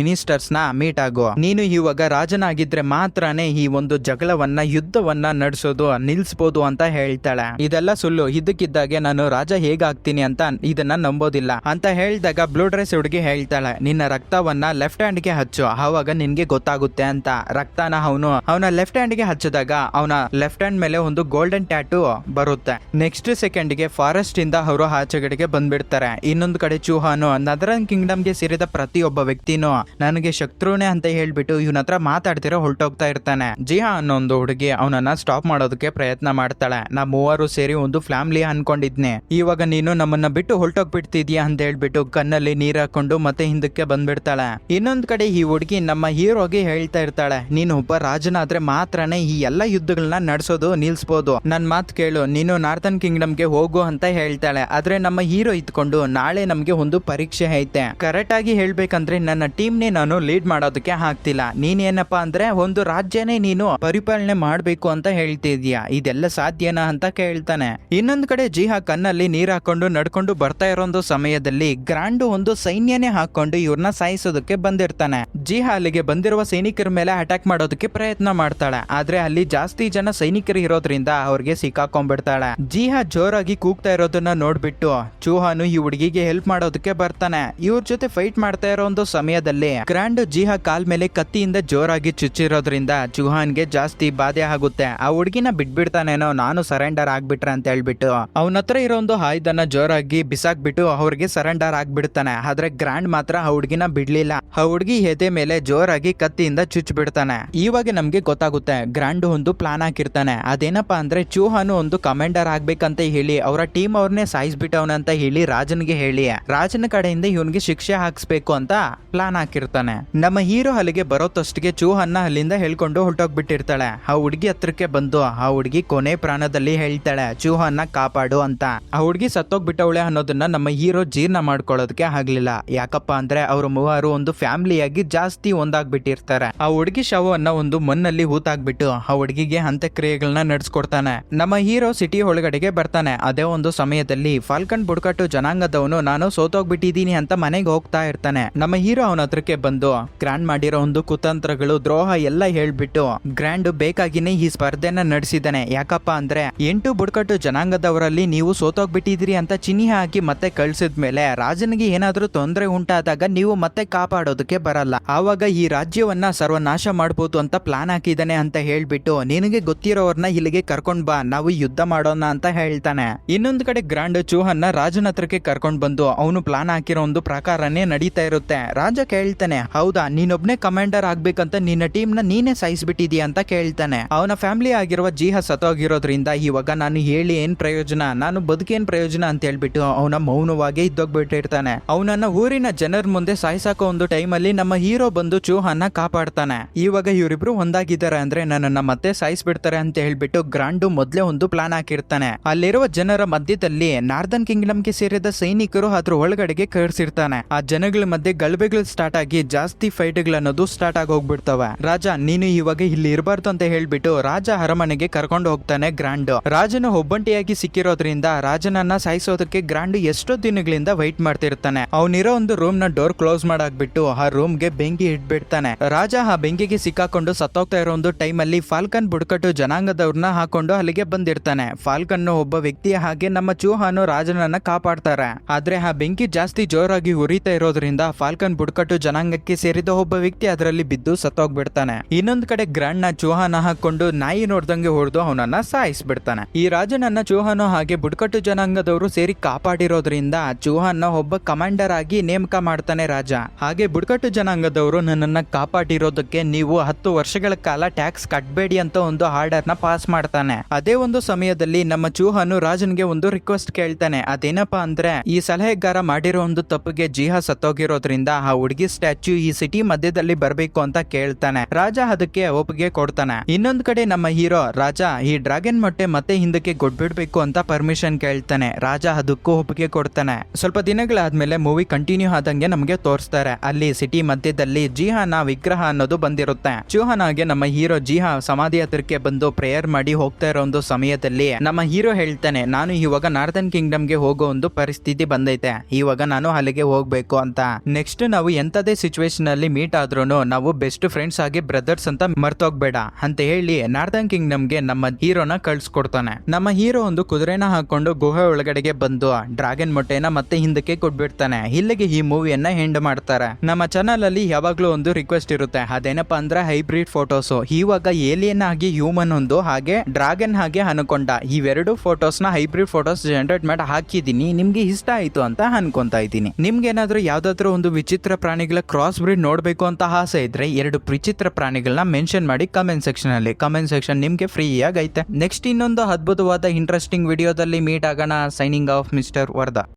ನ ಮೀಟ್ ಆಗೋ. ನೀನು ಇವಾಗ ರಾಜನಾಗಿದ್ರೆ ಮಾತ್ರನೇ ಈ ಒಂದು ಜಗಳವನ್ನ, ಯುದ್ಧವನ್ನ ನಡೆಸೋದು, ನಿಲ್ಸ್ಬೋದು ಅಂತ ಹೇಳ್ತಾಳೆ. ಇದೆಲ್ಲ ಸುಳ್ಳು. ಇದಕ್ಕಿದ್ದಾಗೆ ನಾನು ರಾಜ ಹೇಗಾಗ್ತೀನಿ ಅಂತ ಇದನ್ನ ನಂಬೋದಿಲ್ಲ. ಅಂತ ಹೇಳಿದಾಗ ಬ್ಲೂ ಡ್ರೆಸ್ ಹುಡುಗಿ ಹೇಳ್ತಾಳೆ, ನಿನ್ನ ರಕ್ತವನ್ನ ಲೆಫ್ಟ್ ಹ್ಯಾಂಡ್ಗೆ ಹಚ್ಚು. ಆವಾಗ ನಿನ್ಗೆ ಗೊತ್ತಾಗುತ್ತೆ ಅಂತ. ರಕ್ತನ ಅವನು, ಅವನ ಲೆಫ್ಟ್ ಹ್ಯಾಂಡ್ಗೆ ಹಚ್ಚಿದಾಗ ಅವನ ಲೆಫ್ಟ್ ಹ್ಯಾಂಡ್ ಮೇಲೆ ಒಂದು ಗೋಲ್ಡನ್ ಟ್ಯಾಟು ಬರುತ್ತೆ. ನೆಕ್ಸ್ಟ್ ಸೆಕೆಂಡ್ಗೆ ಫಾರೆಸ್ಟ್ ಇಂದ ಅವರು ಆಚೆಗಡೆಗೆ ಬಂದ್ಬಿಡ್ತಾರೆ. ಇನ್ನೊಂದು ಕಡೆ ಚೂಹಾನು, ನದರನ್ ಕಿಂಗ್ಡಮ್ಗೆ ಸೇರಿದ ಪ್ರತಿಯೊಬ್ಬ ವ್ಯಕ್ತಿನೂ ನನಗೆ ಶತ್ರುನೇ ಅಂತ ಹೇಳ್ಬಿಟ್ಟು ಇವನ ಹತ್ರ ಮಾತಾಡ್ತಿರೋ ಹೊರಟೋಗ್ತಾ ಇರ್ತಾನೆ. ಜಿಹಾ ಅನ್ನೋ ಒಂದು ಹುಡುಗಿ ಅವನನ್ನ ಸ್ಟಾಪ್ ಮಾಡೋದಕ್ಕೆ ಪ್ರಯತ್ನ ಮಾಡ್ತಾಳೆ. ನಾ ಮೂವರು ಸೇರಿ ಒಂದು ಫ್ಯಾಮಿಲಿ ಅನ್ಕೊಂಡಿದ್ನೆ. ಇವಾಗ ನೀನು ನಮ್ಮನ್ನ ಬಿಟ್ಟು ಹೊರಟೋಗ್ಬಿಡ್ತಿದ್ಯಾ ಅಂತ ಹೇಳ್ಬಿಟ್ಟು ಕಣ್ಣಲ್ಲಿ ನೀರ್ ಹಾಕೊಂಡು ಮತ್ತೆ ಹಿಂದಕ್ಕೆ ಬಂದ್ಬಿಡ್ತಾಳೆ. ಇನ್ನೊಂದ್ ಕಡೆ ಈ ಹುಡುಗಿ ನಮ್ಮ ಹೀರೋಗೆ ಹೇಳ್ತಾ ಇರ್ತಾಳೆ, ನೀನು ಒಬ್ಬ ರಾಜನಾದ್ರೆ ಮಾತ್ರನೇ ಈ ಎಲ್ಲಾ ಯುದ್ಧಗಳನ್ನ ನಡೆಸೋದು ನಿಲ್ಸ್ಬೋದು. ನನ್ ಮಾತ್ ಕೇಳು, ನೀನು ನಾರ್ತನ್ ಕಿಂಗ್ಡಮ್ಗೆ ಹೋಗು ಅಂತ ಹೇಳ್ತಾಳೆ. ಆದ್ರೆ ನಮ್ಮ ಹೀರೋ ಇತ್ಕೊಂಡು ನಾಳೆ ನಮ್ಗೆ ಒಂದು ಪರೀಕ್ಷೆ ಐತೆ. ಕರೆಕ್ಟ್ ಆಗಿ ಹೇಳ್ಬೇಕಂದ್ರೆ ನನ್ನ ಟೀಮ್ನೇ ನಾನು ಲೀಡ್ ಮಾಡೋದಕ್ಕೆ ಆಗ್ತಿಲ್ಲ. ನೀನೇನಪ್ಪಾ ಅಂದ್ರೆ ಒಂದು ರಾಜ್ಯನೇ ನೀನು ಪರಿಪಾಲನೆ ಮಾಡಬೇಕು ಅಂತ ಹೇಳ್ತಿದ್ಯಾ? ಇದೆಲ್ಲ ಸಾಧ್ಯನಾ ಅಂತ ಕೇಳ್ತಾನೆ. ಇನ್ನೊಂದ್ ಕಡೆ ಜಿಹಾ ಕಣ್ಣಲ್ಲಿ ನೀರ್ ಹಾಕೊಂಡು ನಡ್ಕೊಂಡು ಬರ್ತಾ ಇರೋ ಸಮಯದಲ್ಲಿ ಗ್ರಾಂಡ್ ಒಂದು ಸೈನ್ಯನೇ ಹಾಕೊಂಡು ಇವ್ರನ್ನ ಸಾಯಿಸೋದಕ್ಕೆ ಬಂದಿರ್ತಾನೆ. ಜಿಹಾ ಅಲ್ಲಿಗೆ ಬಂದಿರುವ ಸೈನಿಕರ ಮೇಲೆ ಅಟ್ಯಾಕ್ ಮಾಡೋದಕ್ಕೆ ಪ್ರಯತ್ನ ಮಾಡ್ತಾಳೆ. ಆದ್ರೆ ಅಲ್ಲಿ ಜಾಸ್ತಿ ಜನ ಸೈನಿಕರು ಇರೋದ್ರಿಂದ ಅವ್ರಿಗೆ ಸಿಕ್ಕಾಕೊಂಡ್ಬಿಡ್ತಾಳೆ. ಜಿಹಾ ಜೋರಾಗಿ ಕೂಗ್ತಾ ಇರೋದನ್ನ ನೋಡ್ಬಿಟ್ಟು ಚೂಹಾನು ಈ ಹುಡುಗಿಗೆ ಹೆಲ್ಪ್ ಮಾಡೋದಕ್ಕೆ ಬರ್ತಾನೆ. ಇವ್ರ ಜೊತೆ ಫೈಟ್ ಮಾಡ್ತಾ ಇರೋ ಒಂದು ಸಮಯದಲ್ಲಿ ಗ್ರ್ಯಾಂಡ್ ಜಿಹಾ ಕಾಲ್ ಮೇಲೆ ಕತ್ತಿಯಿಂದ ಜೋರಾಗಿ ಚುಚ್ಚಿರೋದ್ರಿಂದ ಚೂಹಾನ್ಗೆ ಜಾಸ್ತಿ ಬಾಧೆ ಆಗುತ್ತೆ. ಆ ಹುಡುಗಿನ ಬಿಟ್ಬಿಡ್ತಾನೇನೋ ನಾನು ಸರೆಂಡರ್ ಆಗ್ಬಿಟ್ರೆ ಅಂತ ಹೇಳ್ಬಿಟ್ಟು ಅವನ ಹತ್ರ ಇರೋ ಒಂದು ಆಯುಧನ ಜೋರಾಗಿ ಬಿಸಾಕ್ಬಿಟ್ಟು ಅವ್ರಿಗೆ ಸರೆಂಡರ್ ಆಗ್ಬಿಡ್ತಾನೆ. ಆದ್ರೆ ಗ್ರ್ಯಾಂಡ್ ಮಾತ್ರ ಆ ಹುಡುಗಿನ ಬಿಡ್ಲಿಲ್ಲ. ಆ ಹುಡುಗಿ ಎದೆ ಮೇಲೆ ಜೋರಾಗಿ ಕತ್ತಿಯಿಂದ ಚುಚ್ ಬಿಡ್ತಾನೆ ಇವಾಗ ನಮ್ಗೆ ಗೊತ್ತಾಗುತ್ತೆ ಗ್ರ್ಯಾಂಡ್ ಒಂದು ಪ್ಲಾನ್ ಹಾಕಿರ್ತಾನೆ. ಅದೇನಪ್ಪಾ ಅಂದ್ರೆ ಚೂಹಾನು ಒಂದು ಕಮಾಂಡರ್ ಆಗ್ಬೇಕಂತ ಹೇಳಿ, ಅವರ ಟೀಮ್ ಅವ್ರನ್ನೇ ಸಾಯಿಸ್ಬಿಟ್ಟವನಂತ ಹೇಳಿ ರಾಜನ್ಗೆ ಹೇಳಿ. ರಾಜನ ಕಡೆಯಿಂದ ಇವನ್ಗೆ ಶಿಕ್ಷೆ ಹಾಕ್ಸ್ಬೇಕು ಅಂತ ಪ್ಲಾನ್ ಹಾಕಿರ್ತಾನೆ. ನಮ್ಮ ಹೀರೋ ಅಲ್ಲಿಗೆ ಬರೋತಷ್ಟಿಗೆ ಚೂಹನ್ನ ಅಲ್ಲಿಂದ ಹೇಳ್ಕೊಂಡು ಹೊರಟೋಗ್ಬಿಟ್ಟಿರ್ತಾಳೆ. ಆ ಹುಡುಗಿ ಹತ್ರಕ್ಕೆ ಬಂದು, ಆ ಹುಡುಗಿ ಕೊನೆ ಪ್ರಾಣದಲ್ಲಿ ಹೇಳ್ತಾಳೆ, ಚೂಹನ್ನ ಕಾಪಾಡು ಅಂತ. ಆ ಹುಡುಗಿ ಸತ್ತೋಗ್ಬಿಟ್ಟವಳೆ ಅನ್ನೋದನ್ನ ನಮ್ಮ ಹೀರೋ ಜೀರ್ಣ ಮಾಡ್ಕೊಳ್ಳೋದಕ್ಕೆ ಆಗ್ಲಿಲ್ಲ. ಯಾಕಪ್ಪ ಅಂದ್ರೆ ಅವ್ರ ಮೂವರು ಒಂದು ಫ್ಯಾಮಿಲಿಯಾಗಿ ಜಾಸ್ತಿ ಒಂದಾಗ್ಬಿಟ್ಟಿರ್ತಾರೆ. ಆ ಹುಡುಗಿ ಶವವನ್ನ ಒಂದು ಮಣ್ಣಲ್ಲಿ ಹೂತಾಗ್ಬಿಟ್ಟು, ಆ ಹುಡುಗಿಗೆ ಅಂತ್ಯಕ್ರಿಯೆಗಳನ್ನ ನಡೆಸ್ಕೊಡ್ತಾನೆ. ನಮ್ಮ ಹೀರೋ ಸಿಟಿ ಒಳಗಡೆಗೆ ಬರ್ತಾನೆ. ಅದೇ ಒಂದು ಸಮಯದಲ್ಲಿ, ಫಾಲ್ಕನ್ ಬುಡಕಟ್ಟು ಜನಾಂಗದವನು, ನಾನು ಸೋತೋಗ್ಬಿಟ್ಟಿದ್ದೀನಿ ಅಂತ ಮನೆಗೆ ಹೋಗ್ತಾ ಇರ್ತಾನೆ. ನಮ್ಮ ಹೀರೋ ಅವನ ಹತ್ರಕ್ಕೆ ಬಂದು, ಗ್ರ್ಯಾಂಡ್ ಮಾಡಿರೋ ಒಂದು ಕುತಂತ್ರಗಳು, ದ್ರೋಹ ಎಲ್ಲ ಹೇಳ್ಬಿಟ್ಟು, ಗ್ರ್ಯಾಂಡ್ ಬೇಕಾಗಿನೇ ಈ ಸ್ಪರ್ಧೆನ ನಡೆಸಿದ್ದಾನೆ. ಯಾಕಪ್ಪ ಅಂದ್ರೆ, ಎಂಟು ಬುಡಕಟ್ಟು ಜನಾಂಗದವರಲ್ಲಿ ನೀವು ಸೋತೋಗ್ಬಿಟ್ಟಿದ್ದೀರಿ ಅಂತ ಚಿಹ್ನೆ ಹಾಕಿ ಮತ್ತೆ ಕಳ್ಸಿದ್ಮೇಲೆ, ರಾಜನಿಗೆ ಏನಾದ್ರೂ ತೊಂದರೆ ಉಂಟಾದಾಗ ನೀವು ಮತ್ತೆ ಕಾಪಾಡೋದಕ್ಕೆ ಬರಲ್ಲ. ಆವಾಗ ಈ ರಾಜ್ಯವನ್ನ ಸರ್ವನಾಶ ಮಾಡ್ಬೋದು ಅಂತ ಪ್ಲಾನ್ ಹಾಕಿದಾನೆ ಅಂತ ಹೇಳ್ಬಿಟ್ಟು, ನಿನಗೆ ಗೊತ್ತಿರೋರ್ನ ಇಲ್ಲಿಗೆ ಕರ್ಕೊಂಡ್ ಬಾ, ನಾವು ಯುದ್ಧ ಮಾಡೋಣ ಅಂತ ಹೇಳ್ತಾನೆ. ಇನ್ನೊಂದ್ ಕಡೆ ಗ್ರಾಂಡ್ ಚೂಹನ್ನ ರಾಜನ ಹತ್ರಕ್ಕೆ ಕರ್ಕೊಂಡ್ ಬಂದು, ಅವನು ಪ್ಲಾನ್ ಹಾಕಿರೋ ಒಂದು ಪ್ರಕಾರನೇ ನಡೀತಾ ಇರುತ್ತೆ. ರಾಜ ಕೇಳ್ತಾನೆ, ಹೌದಾ, ನೀನೊಬ್ನೇ ಕಮಾಂಡರ್ ಆಗ್ಬೇಕಂತ ನಿನ್ನ ಟೀಮ್ನ ನೀನೇ ಸಾಯಿಸ್ಬಿಟ್ಟಿದೀಯ ಅಂತ ಕೇಳ್ತಾನೆ. ಅವನ ಫ್ಯಾಮಿಲಿ ಆಗಿರುವ ಜೀಹ ಸತ್ತೋಗಿರೋದ್ರಿಂದ ಇವಾಗ ನಾನು ಹೇಳಿ ಏನ್ ಪ್ರಯೋಜನ, ನಾನು ಬದುಕೇನ್ ಪ್ರಯೋಜನ ಅಂತ ಹೇಳ್ಬಿಟ್ಟು ಅವನ ಮೌನವಾಗಿ ಇದ್ದೋಗ್ಬಿಟ್ಟಿರ್ತಾನೆ. ಅವನನ್ನ ಊರಿನ ಜನರ ಮುಂದೆ ಸಾಯಿಸಾಕೋ ಒಂದು ಟೈಮಲ್ಲಿ ನಮ್ಮ ಹೀರೋ ಬಂದು ಚೂಹನ್ನ ಕಾಪಾಡ್ತಾನೆ. ಇವಾಗ ಇವರಿಬ್ರು ಒಂದಾಗಿದ್ದಾರೆ ಅಂದ್ರೆ ನನ್ನನ್ನ ಮತ್ತೆ ಸಾಯಿಸ್ಬಿಡ್ತಾರೆ ಅಂತ ಹೇಳ್ಬಿಟ್ಟು ಗ್ರಾಂಡು ಮೊದ್ಲೇ ಒಂದು ಪ್ಲಾನ್ ಹಾಕಿರ್ತಾನೆ. ಅಲ್ಲಿರುವ ಜನರ ಮಧ್ಯದಲ್ಲಿ ನಾರ್ದನ್ ಕಿಂಗ್ಡಮ್ಗೆ ಸೇರಿದ ಸೈನಿಕರು ಅದ್ರ ಒಳಗಡೆಗೆ ಕರ್ಸಿರ್ತಾನೆ. ಆ ಜನಗಳ ಮಧ್ಯೆ ಗಲಭೆಗಳು ಸ್ಟಾರ್ಟ್ ಆಗಿ ಜಾಸ್ತಿ ಫೈಟ್ಗಳು ಅನ್ನೋದು ಸ್ಟಾರ್ಟ್ ಆಗಿ ಹೋಗ್ಬಿಡ್ತವೆ. ರಾಜ, ನೀನು ಇವಾಗ ಇಲ್ಲಿ ಇರಬಾರ್ದು ಅಂತ ಹೇಳ್ಬಿಟ್ಟು ರಾಜ ಅರಮನೆಗೆ ಕರ್ಕೊಂಡು ಹೋಗ್ತಾನೆ ಗ್ರಾಂಡ್ ರಾಜನ ಒಬ್ಬಂಟಿಯಾಗಿ ಸಿಕ್ಕಿರೋದ್ರಿಂದ ರಾಜನನ್ನ ಸಾಯಿಸೋದಕ್ಕೆ ಗ್ರಾಂಡ್ ಎಷ್ಟೋ ದಿನಗಳಿಂದ ವೈಟ್ ಮಾಡ್ತಿರ್ತಾನೆ. ಅವನಿರೋ ಒಂದು ರೂಮ್ನ ಡೋರ್ ಕ್ಲೋಸ್ ಮಾಡಾಕ್ಬಿಟ್ಟು ಆ ರೂಮ್ಗೆ ಬೆಂಕಿ ಇಟ್ಬಿಡ್ತಾನೆ. ರಾಜ ಆ ಬೆಂಕಿಗೆ ಸಿಕ್ಕಾಕೊಂಡು ಸತ್ತೋಗ್ತಾ ಇರೋ ಒಂದು ಟೈಮ್ ಅಲ್ಲಿ ಫಾಲ್ಕನ್ ಬುಡಕಟ್ಟು ಜನಾಂಗದವ್ರನ್ನ ಹಾಕೊಂಡು ಅಲ್ಲಿಗೆ ಬಂದಿರ್ತಾನೆ. ಫಾಲ್ಕನ್ ಒಬ್ಬ ವ್ಯಕ್ತಿಯ ಹಾಗೆ ನಮ್ಮ ಚೂಹಾನು ರಾಜನನ್ನ ಕಾಪಾಡ್ತಾರೆ. ಆದ್ರೆ ಆ ಬೆಂಕಿ ಜಾಸ್ತಿ ಜೋರಾಗಿ ಉರಿತಾ ಇರೋದ್ರಿಂದ ಫಾಲ್ಕನ್ ಬುಡಕಟ್ಟು ಜನಾಂಗಕ್ಕೆ ಸೇರಿದ ಒಬ್ಬ ವ್ಯಕ್ತಿ ಅದರಲ್ಲಿ ಬಿದ್ದು ಸತ್ತೋಗ್ಬಿಡ್ತಾನೆ. ಇನ್ನೊಂದ್ ಕಡೆ ಗ್ರಾಂಡ್ನ ಚೂಹಾನ ಹಾಕೊಂಡು ನಾಯಿ ನೋಡ್ದಂಗೆ ಹೊಡೆದು ಅವನನ್ನ ಸಾಯಿಸ್ಬಿಡ್ತಾನೆ. ಈ ರಾಜನನ್ನ ಚೂಹಾನ ಹಾಗೆ ಬುಡಕಟ್ಟು ಜನಾಂಗದವರು ಸೇರಿ ಕಾಪಾಡಿರೋದ್ರಿಂದ ಚೂಹಾನ ಒಬ್ಬ ಕಮಾಂಡರ್ ಆಗಿ ನೇಮಕ ಮಾಡ್ತಾನೆ ರಾಜ. ಹಾಗೆ ಬುಡಕಟ್ಟು ಜನಾಂಗದವರು ನನ್ನನ್ನ ಕಾಪಾಡಿರೋದಕ್ಕೆ ನೀವು ಹತ್ತು ವರ್ಷಗಳ ಕಾಲ ಟ್ಯಾಕ್ಸ್ ಕಟ್ಬೇಡಿ ಅಂತ ಒಂದು ಆರ್ಡರ್ನ ಪಾಸ್ ಮಾಡ್ತಾನೆ. ಅದೇ ಒಂದು ಸಮಯದಲ್ಲಿ ನಮ್ಮ ಚೂಹನು ರಾಜನ್ಗೆ ಒಂದು ರಿಕ್ವೆಸ್ಟ್ ಕೇಳ್ತಾನೆ. ಅದೇನಪ್ಪಾ ಅಂದ್ರೆ, ಈ ಸಲಹೆಗಾರ ಮಾಡಿರೋ ಒಂದು ತಪ್ಪಿಗೆ ಜಿಹಾ ಸತ್ತೋಗಿರೋದ್ರಿಂದ ಆ ಹುಡುಗಿ ಸ್ಟ್ಯಾಚ್ಯೂ ಈ ಸಿಟಿ ಮಧ್ಯದಲ್ಲಿ ಬರಬೇಕು ಅಂತ ಕೇಳ್ತಾನೆ. ರಾಜ ಅದಕ್ಕೆ ಒಪ್ಪಿಗೆ ಕೊಡ್ತಾನೆ. ಇನ್ನೊಂದ್ ಕಡೆ ನಮ್ಮ ಹೀರೋ, ರಾಜ ಈ ಡ್ರಾಗನ್ ಮೊಟ್ಟೆ ಮತ್ತೆ ಹಿಂದಕ್ಕೆ ಕೊಟ್ಬಿಡ್ಬೇಕು ಅಂತ ಪರ್ಮಿಷನ್ ಕೇಳ್ತಾನೆ. ರಾಜ ಅದಕ್ಕೂ ಒಪ್ಪಿಗೆ ಕೊಡ್ತಾನೆ. ಸ್ವಲ್ಪ ದಿನಗಳಾದ್ಮೇಲೆ ಮೂವಿ ಕಂಟಿನ್ಯೂ ಆದಂಗೆ ನಮಗೆ ತೋರಿಸ್ತಾರೆ. ಅಲ್ಲಿ ಸಿಟಿ ಮಧ್ಯದಲ್ಲಿ ಜಿಹಾನ ವಿಗ್ರಹ ಅನ್ನೋದು ಬಂದಿರುತ್ತೆ. ಚೂಹನಾಗೆ ನಮ್ಮ ಹೀರೋ ಜಿಹಾ ಸಮಾಧಿ ಹತ್ರಕ್ಕೆ ಬಂದು ಪ್ರೇಯರ್ ಮಾಡಿ ಹೋಗ್ತಾ ಇರೋ ಒಂದು ಸಮಯದಲ್ಲಿ ನಮ್ಮ ಹೀರೋ ಹೇಳ್ತಾನೆ, ನಾನು ಇವಾಗ ನಾರ್ದನ್ ಕಿಂಗ್ಡಮ್ಗೆ ಹೋಗೋ ಒಂದು ಪರಿಸ್ಥಿತಿ ಬಂದೈತೆ. ಇವಾಗ ನಾನು ಅಲ್ಲಿಗೆ ಹೋಗ್ಬೇಕು. ಅಂತ. ನೆಕ್ಸ್ಟ್ ನಾವು ಎಂತದೇ ಸಿಚುವೇಶನ್ ಅಲ್ಲಿ ಮೀಟ್ ಆದ್ರೂ ನಾವು ಬೆಸ್ಟ್ ಫ್ರೆಂಡ್ಸ್ ಆಗಿ ಬ್ರದರ್ಸ್ ಅಂತ ಮರ್ತೋಗ್ಬೇಡ. ಅಂತ ಹೇಳಿ ನಾರ್ದನ್ ಕಿಂಗ್ಡಮ್ಗೆ ನಮ್ಮ ಹೀರೋನ ಕಳ್ಸಿಕೊಡ್ತಾನೆ. ನಮ್ಮ ಹೀರೋ ಒಂದು ಕುದುರೆನ ಹಾಕೊಂಡು ಗುಹೆ ಒಳಗಡೆಗೆ ಬಂದು ಡ್ರಾಗನ್ ಮೊಟ್ಟೆನ ಮತ್ತೆ ಹಿಂದಕ್ಕೆ ಕೊಟ್ಬಿಡ್ತಾನೆ. ಇಲ್ಲಿಗೆ ಈ ಮೂವಿಯನ್ನ ಹೆಂಡ್ ಮಾಡ್ತಾರೆ. ನಮ್ಮ ಚಾನಲ್ ಅಲ್ಲಿ ಯಾವಾಗ್ಲೂ ಒಂದು ರಿಕ್ವೆಸ್ಟ್ ಇರುತ್ತೆ. ಅದೇನಪ್ಪ ಅಂದ್ರೆ ಹೈಬ್ರಿಡ್ ಫೋಟೋಸ್ ಇವಾಗ ಏಲಿಯನ್ ಆಗಿ ಹ್ಯೂಮನ್ ಒಂದು ಹಾಗೆ ಡ್ರಾಗನ್ ಹಾಗೆ ಅನ್ಕೊಂಡ. ಇವೆರಡು ಫೋಟೋಸ್ನ ಹೈಬ್ರಿಡ್ ಫೋಟೋಸ್ ಜನರೇಟ್ ಮಾಡಿ ಹಾಕಿದೀನಿ. ನಿಮ್ಗೆ ಇಷ್ಟ ಆಯ್ತು ಅಂತ ಅನ್ಕೊಂತ ಇದ್ದೀನಿ. ನಿಮ್ಗೆ ಏನಾದ್ರೂ ಯಾವ್ದಾದ್ರು ಒಂದು ವಿಚಿತ್ರ ಪ್ರಾಣಿಗಳ ಕ್ರಾಸ್ ಬ್ರೀಡ್ ನೋಡಬೇಕು ಅಂತ ಆಸೆ ಇದ್ರೆ ಎರಡು ವಿಚಿತ್ರ ಪ್ರಾಣಿಗಳನ್ನ ಮೆನ್ಷನ್ ಮಾಡಿ ಕಮೆಂಟ್ ಸೆಕ್ಷನ್ ಅಲ್ಲಿ. ಕಮೆಂಟ್ ಸೆಕ್ಷನ್ ನಿಮ್ಗೆ ಫ್ರೀ ಆಗೈತೆ. ನೆಕ್ಸ್ಟ್ ಇನ್ನೊಂದು ಅದ್ಭುತವಾದ ಇಂಟ್ರೆಸ್ಟಿಂಗ್ ವಿಡಿಯೋದಲ್ಲಿ ಮೀಟ್ ಆಗೋಣ. Signing off mister Wardha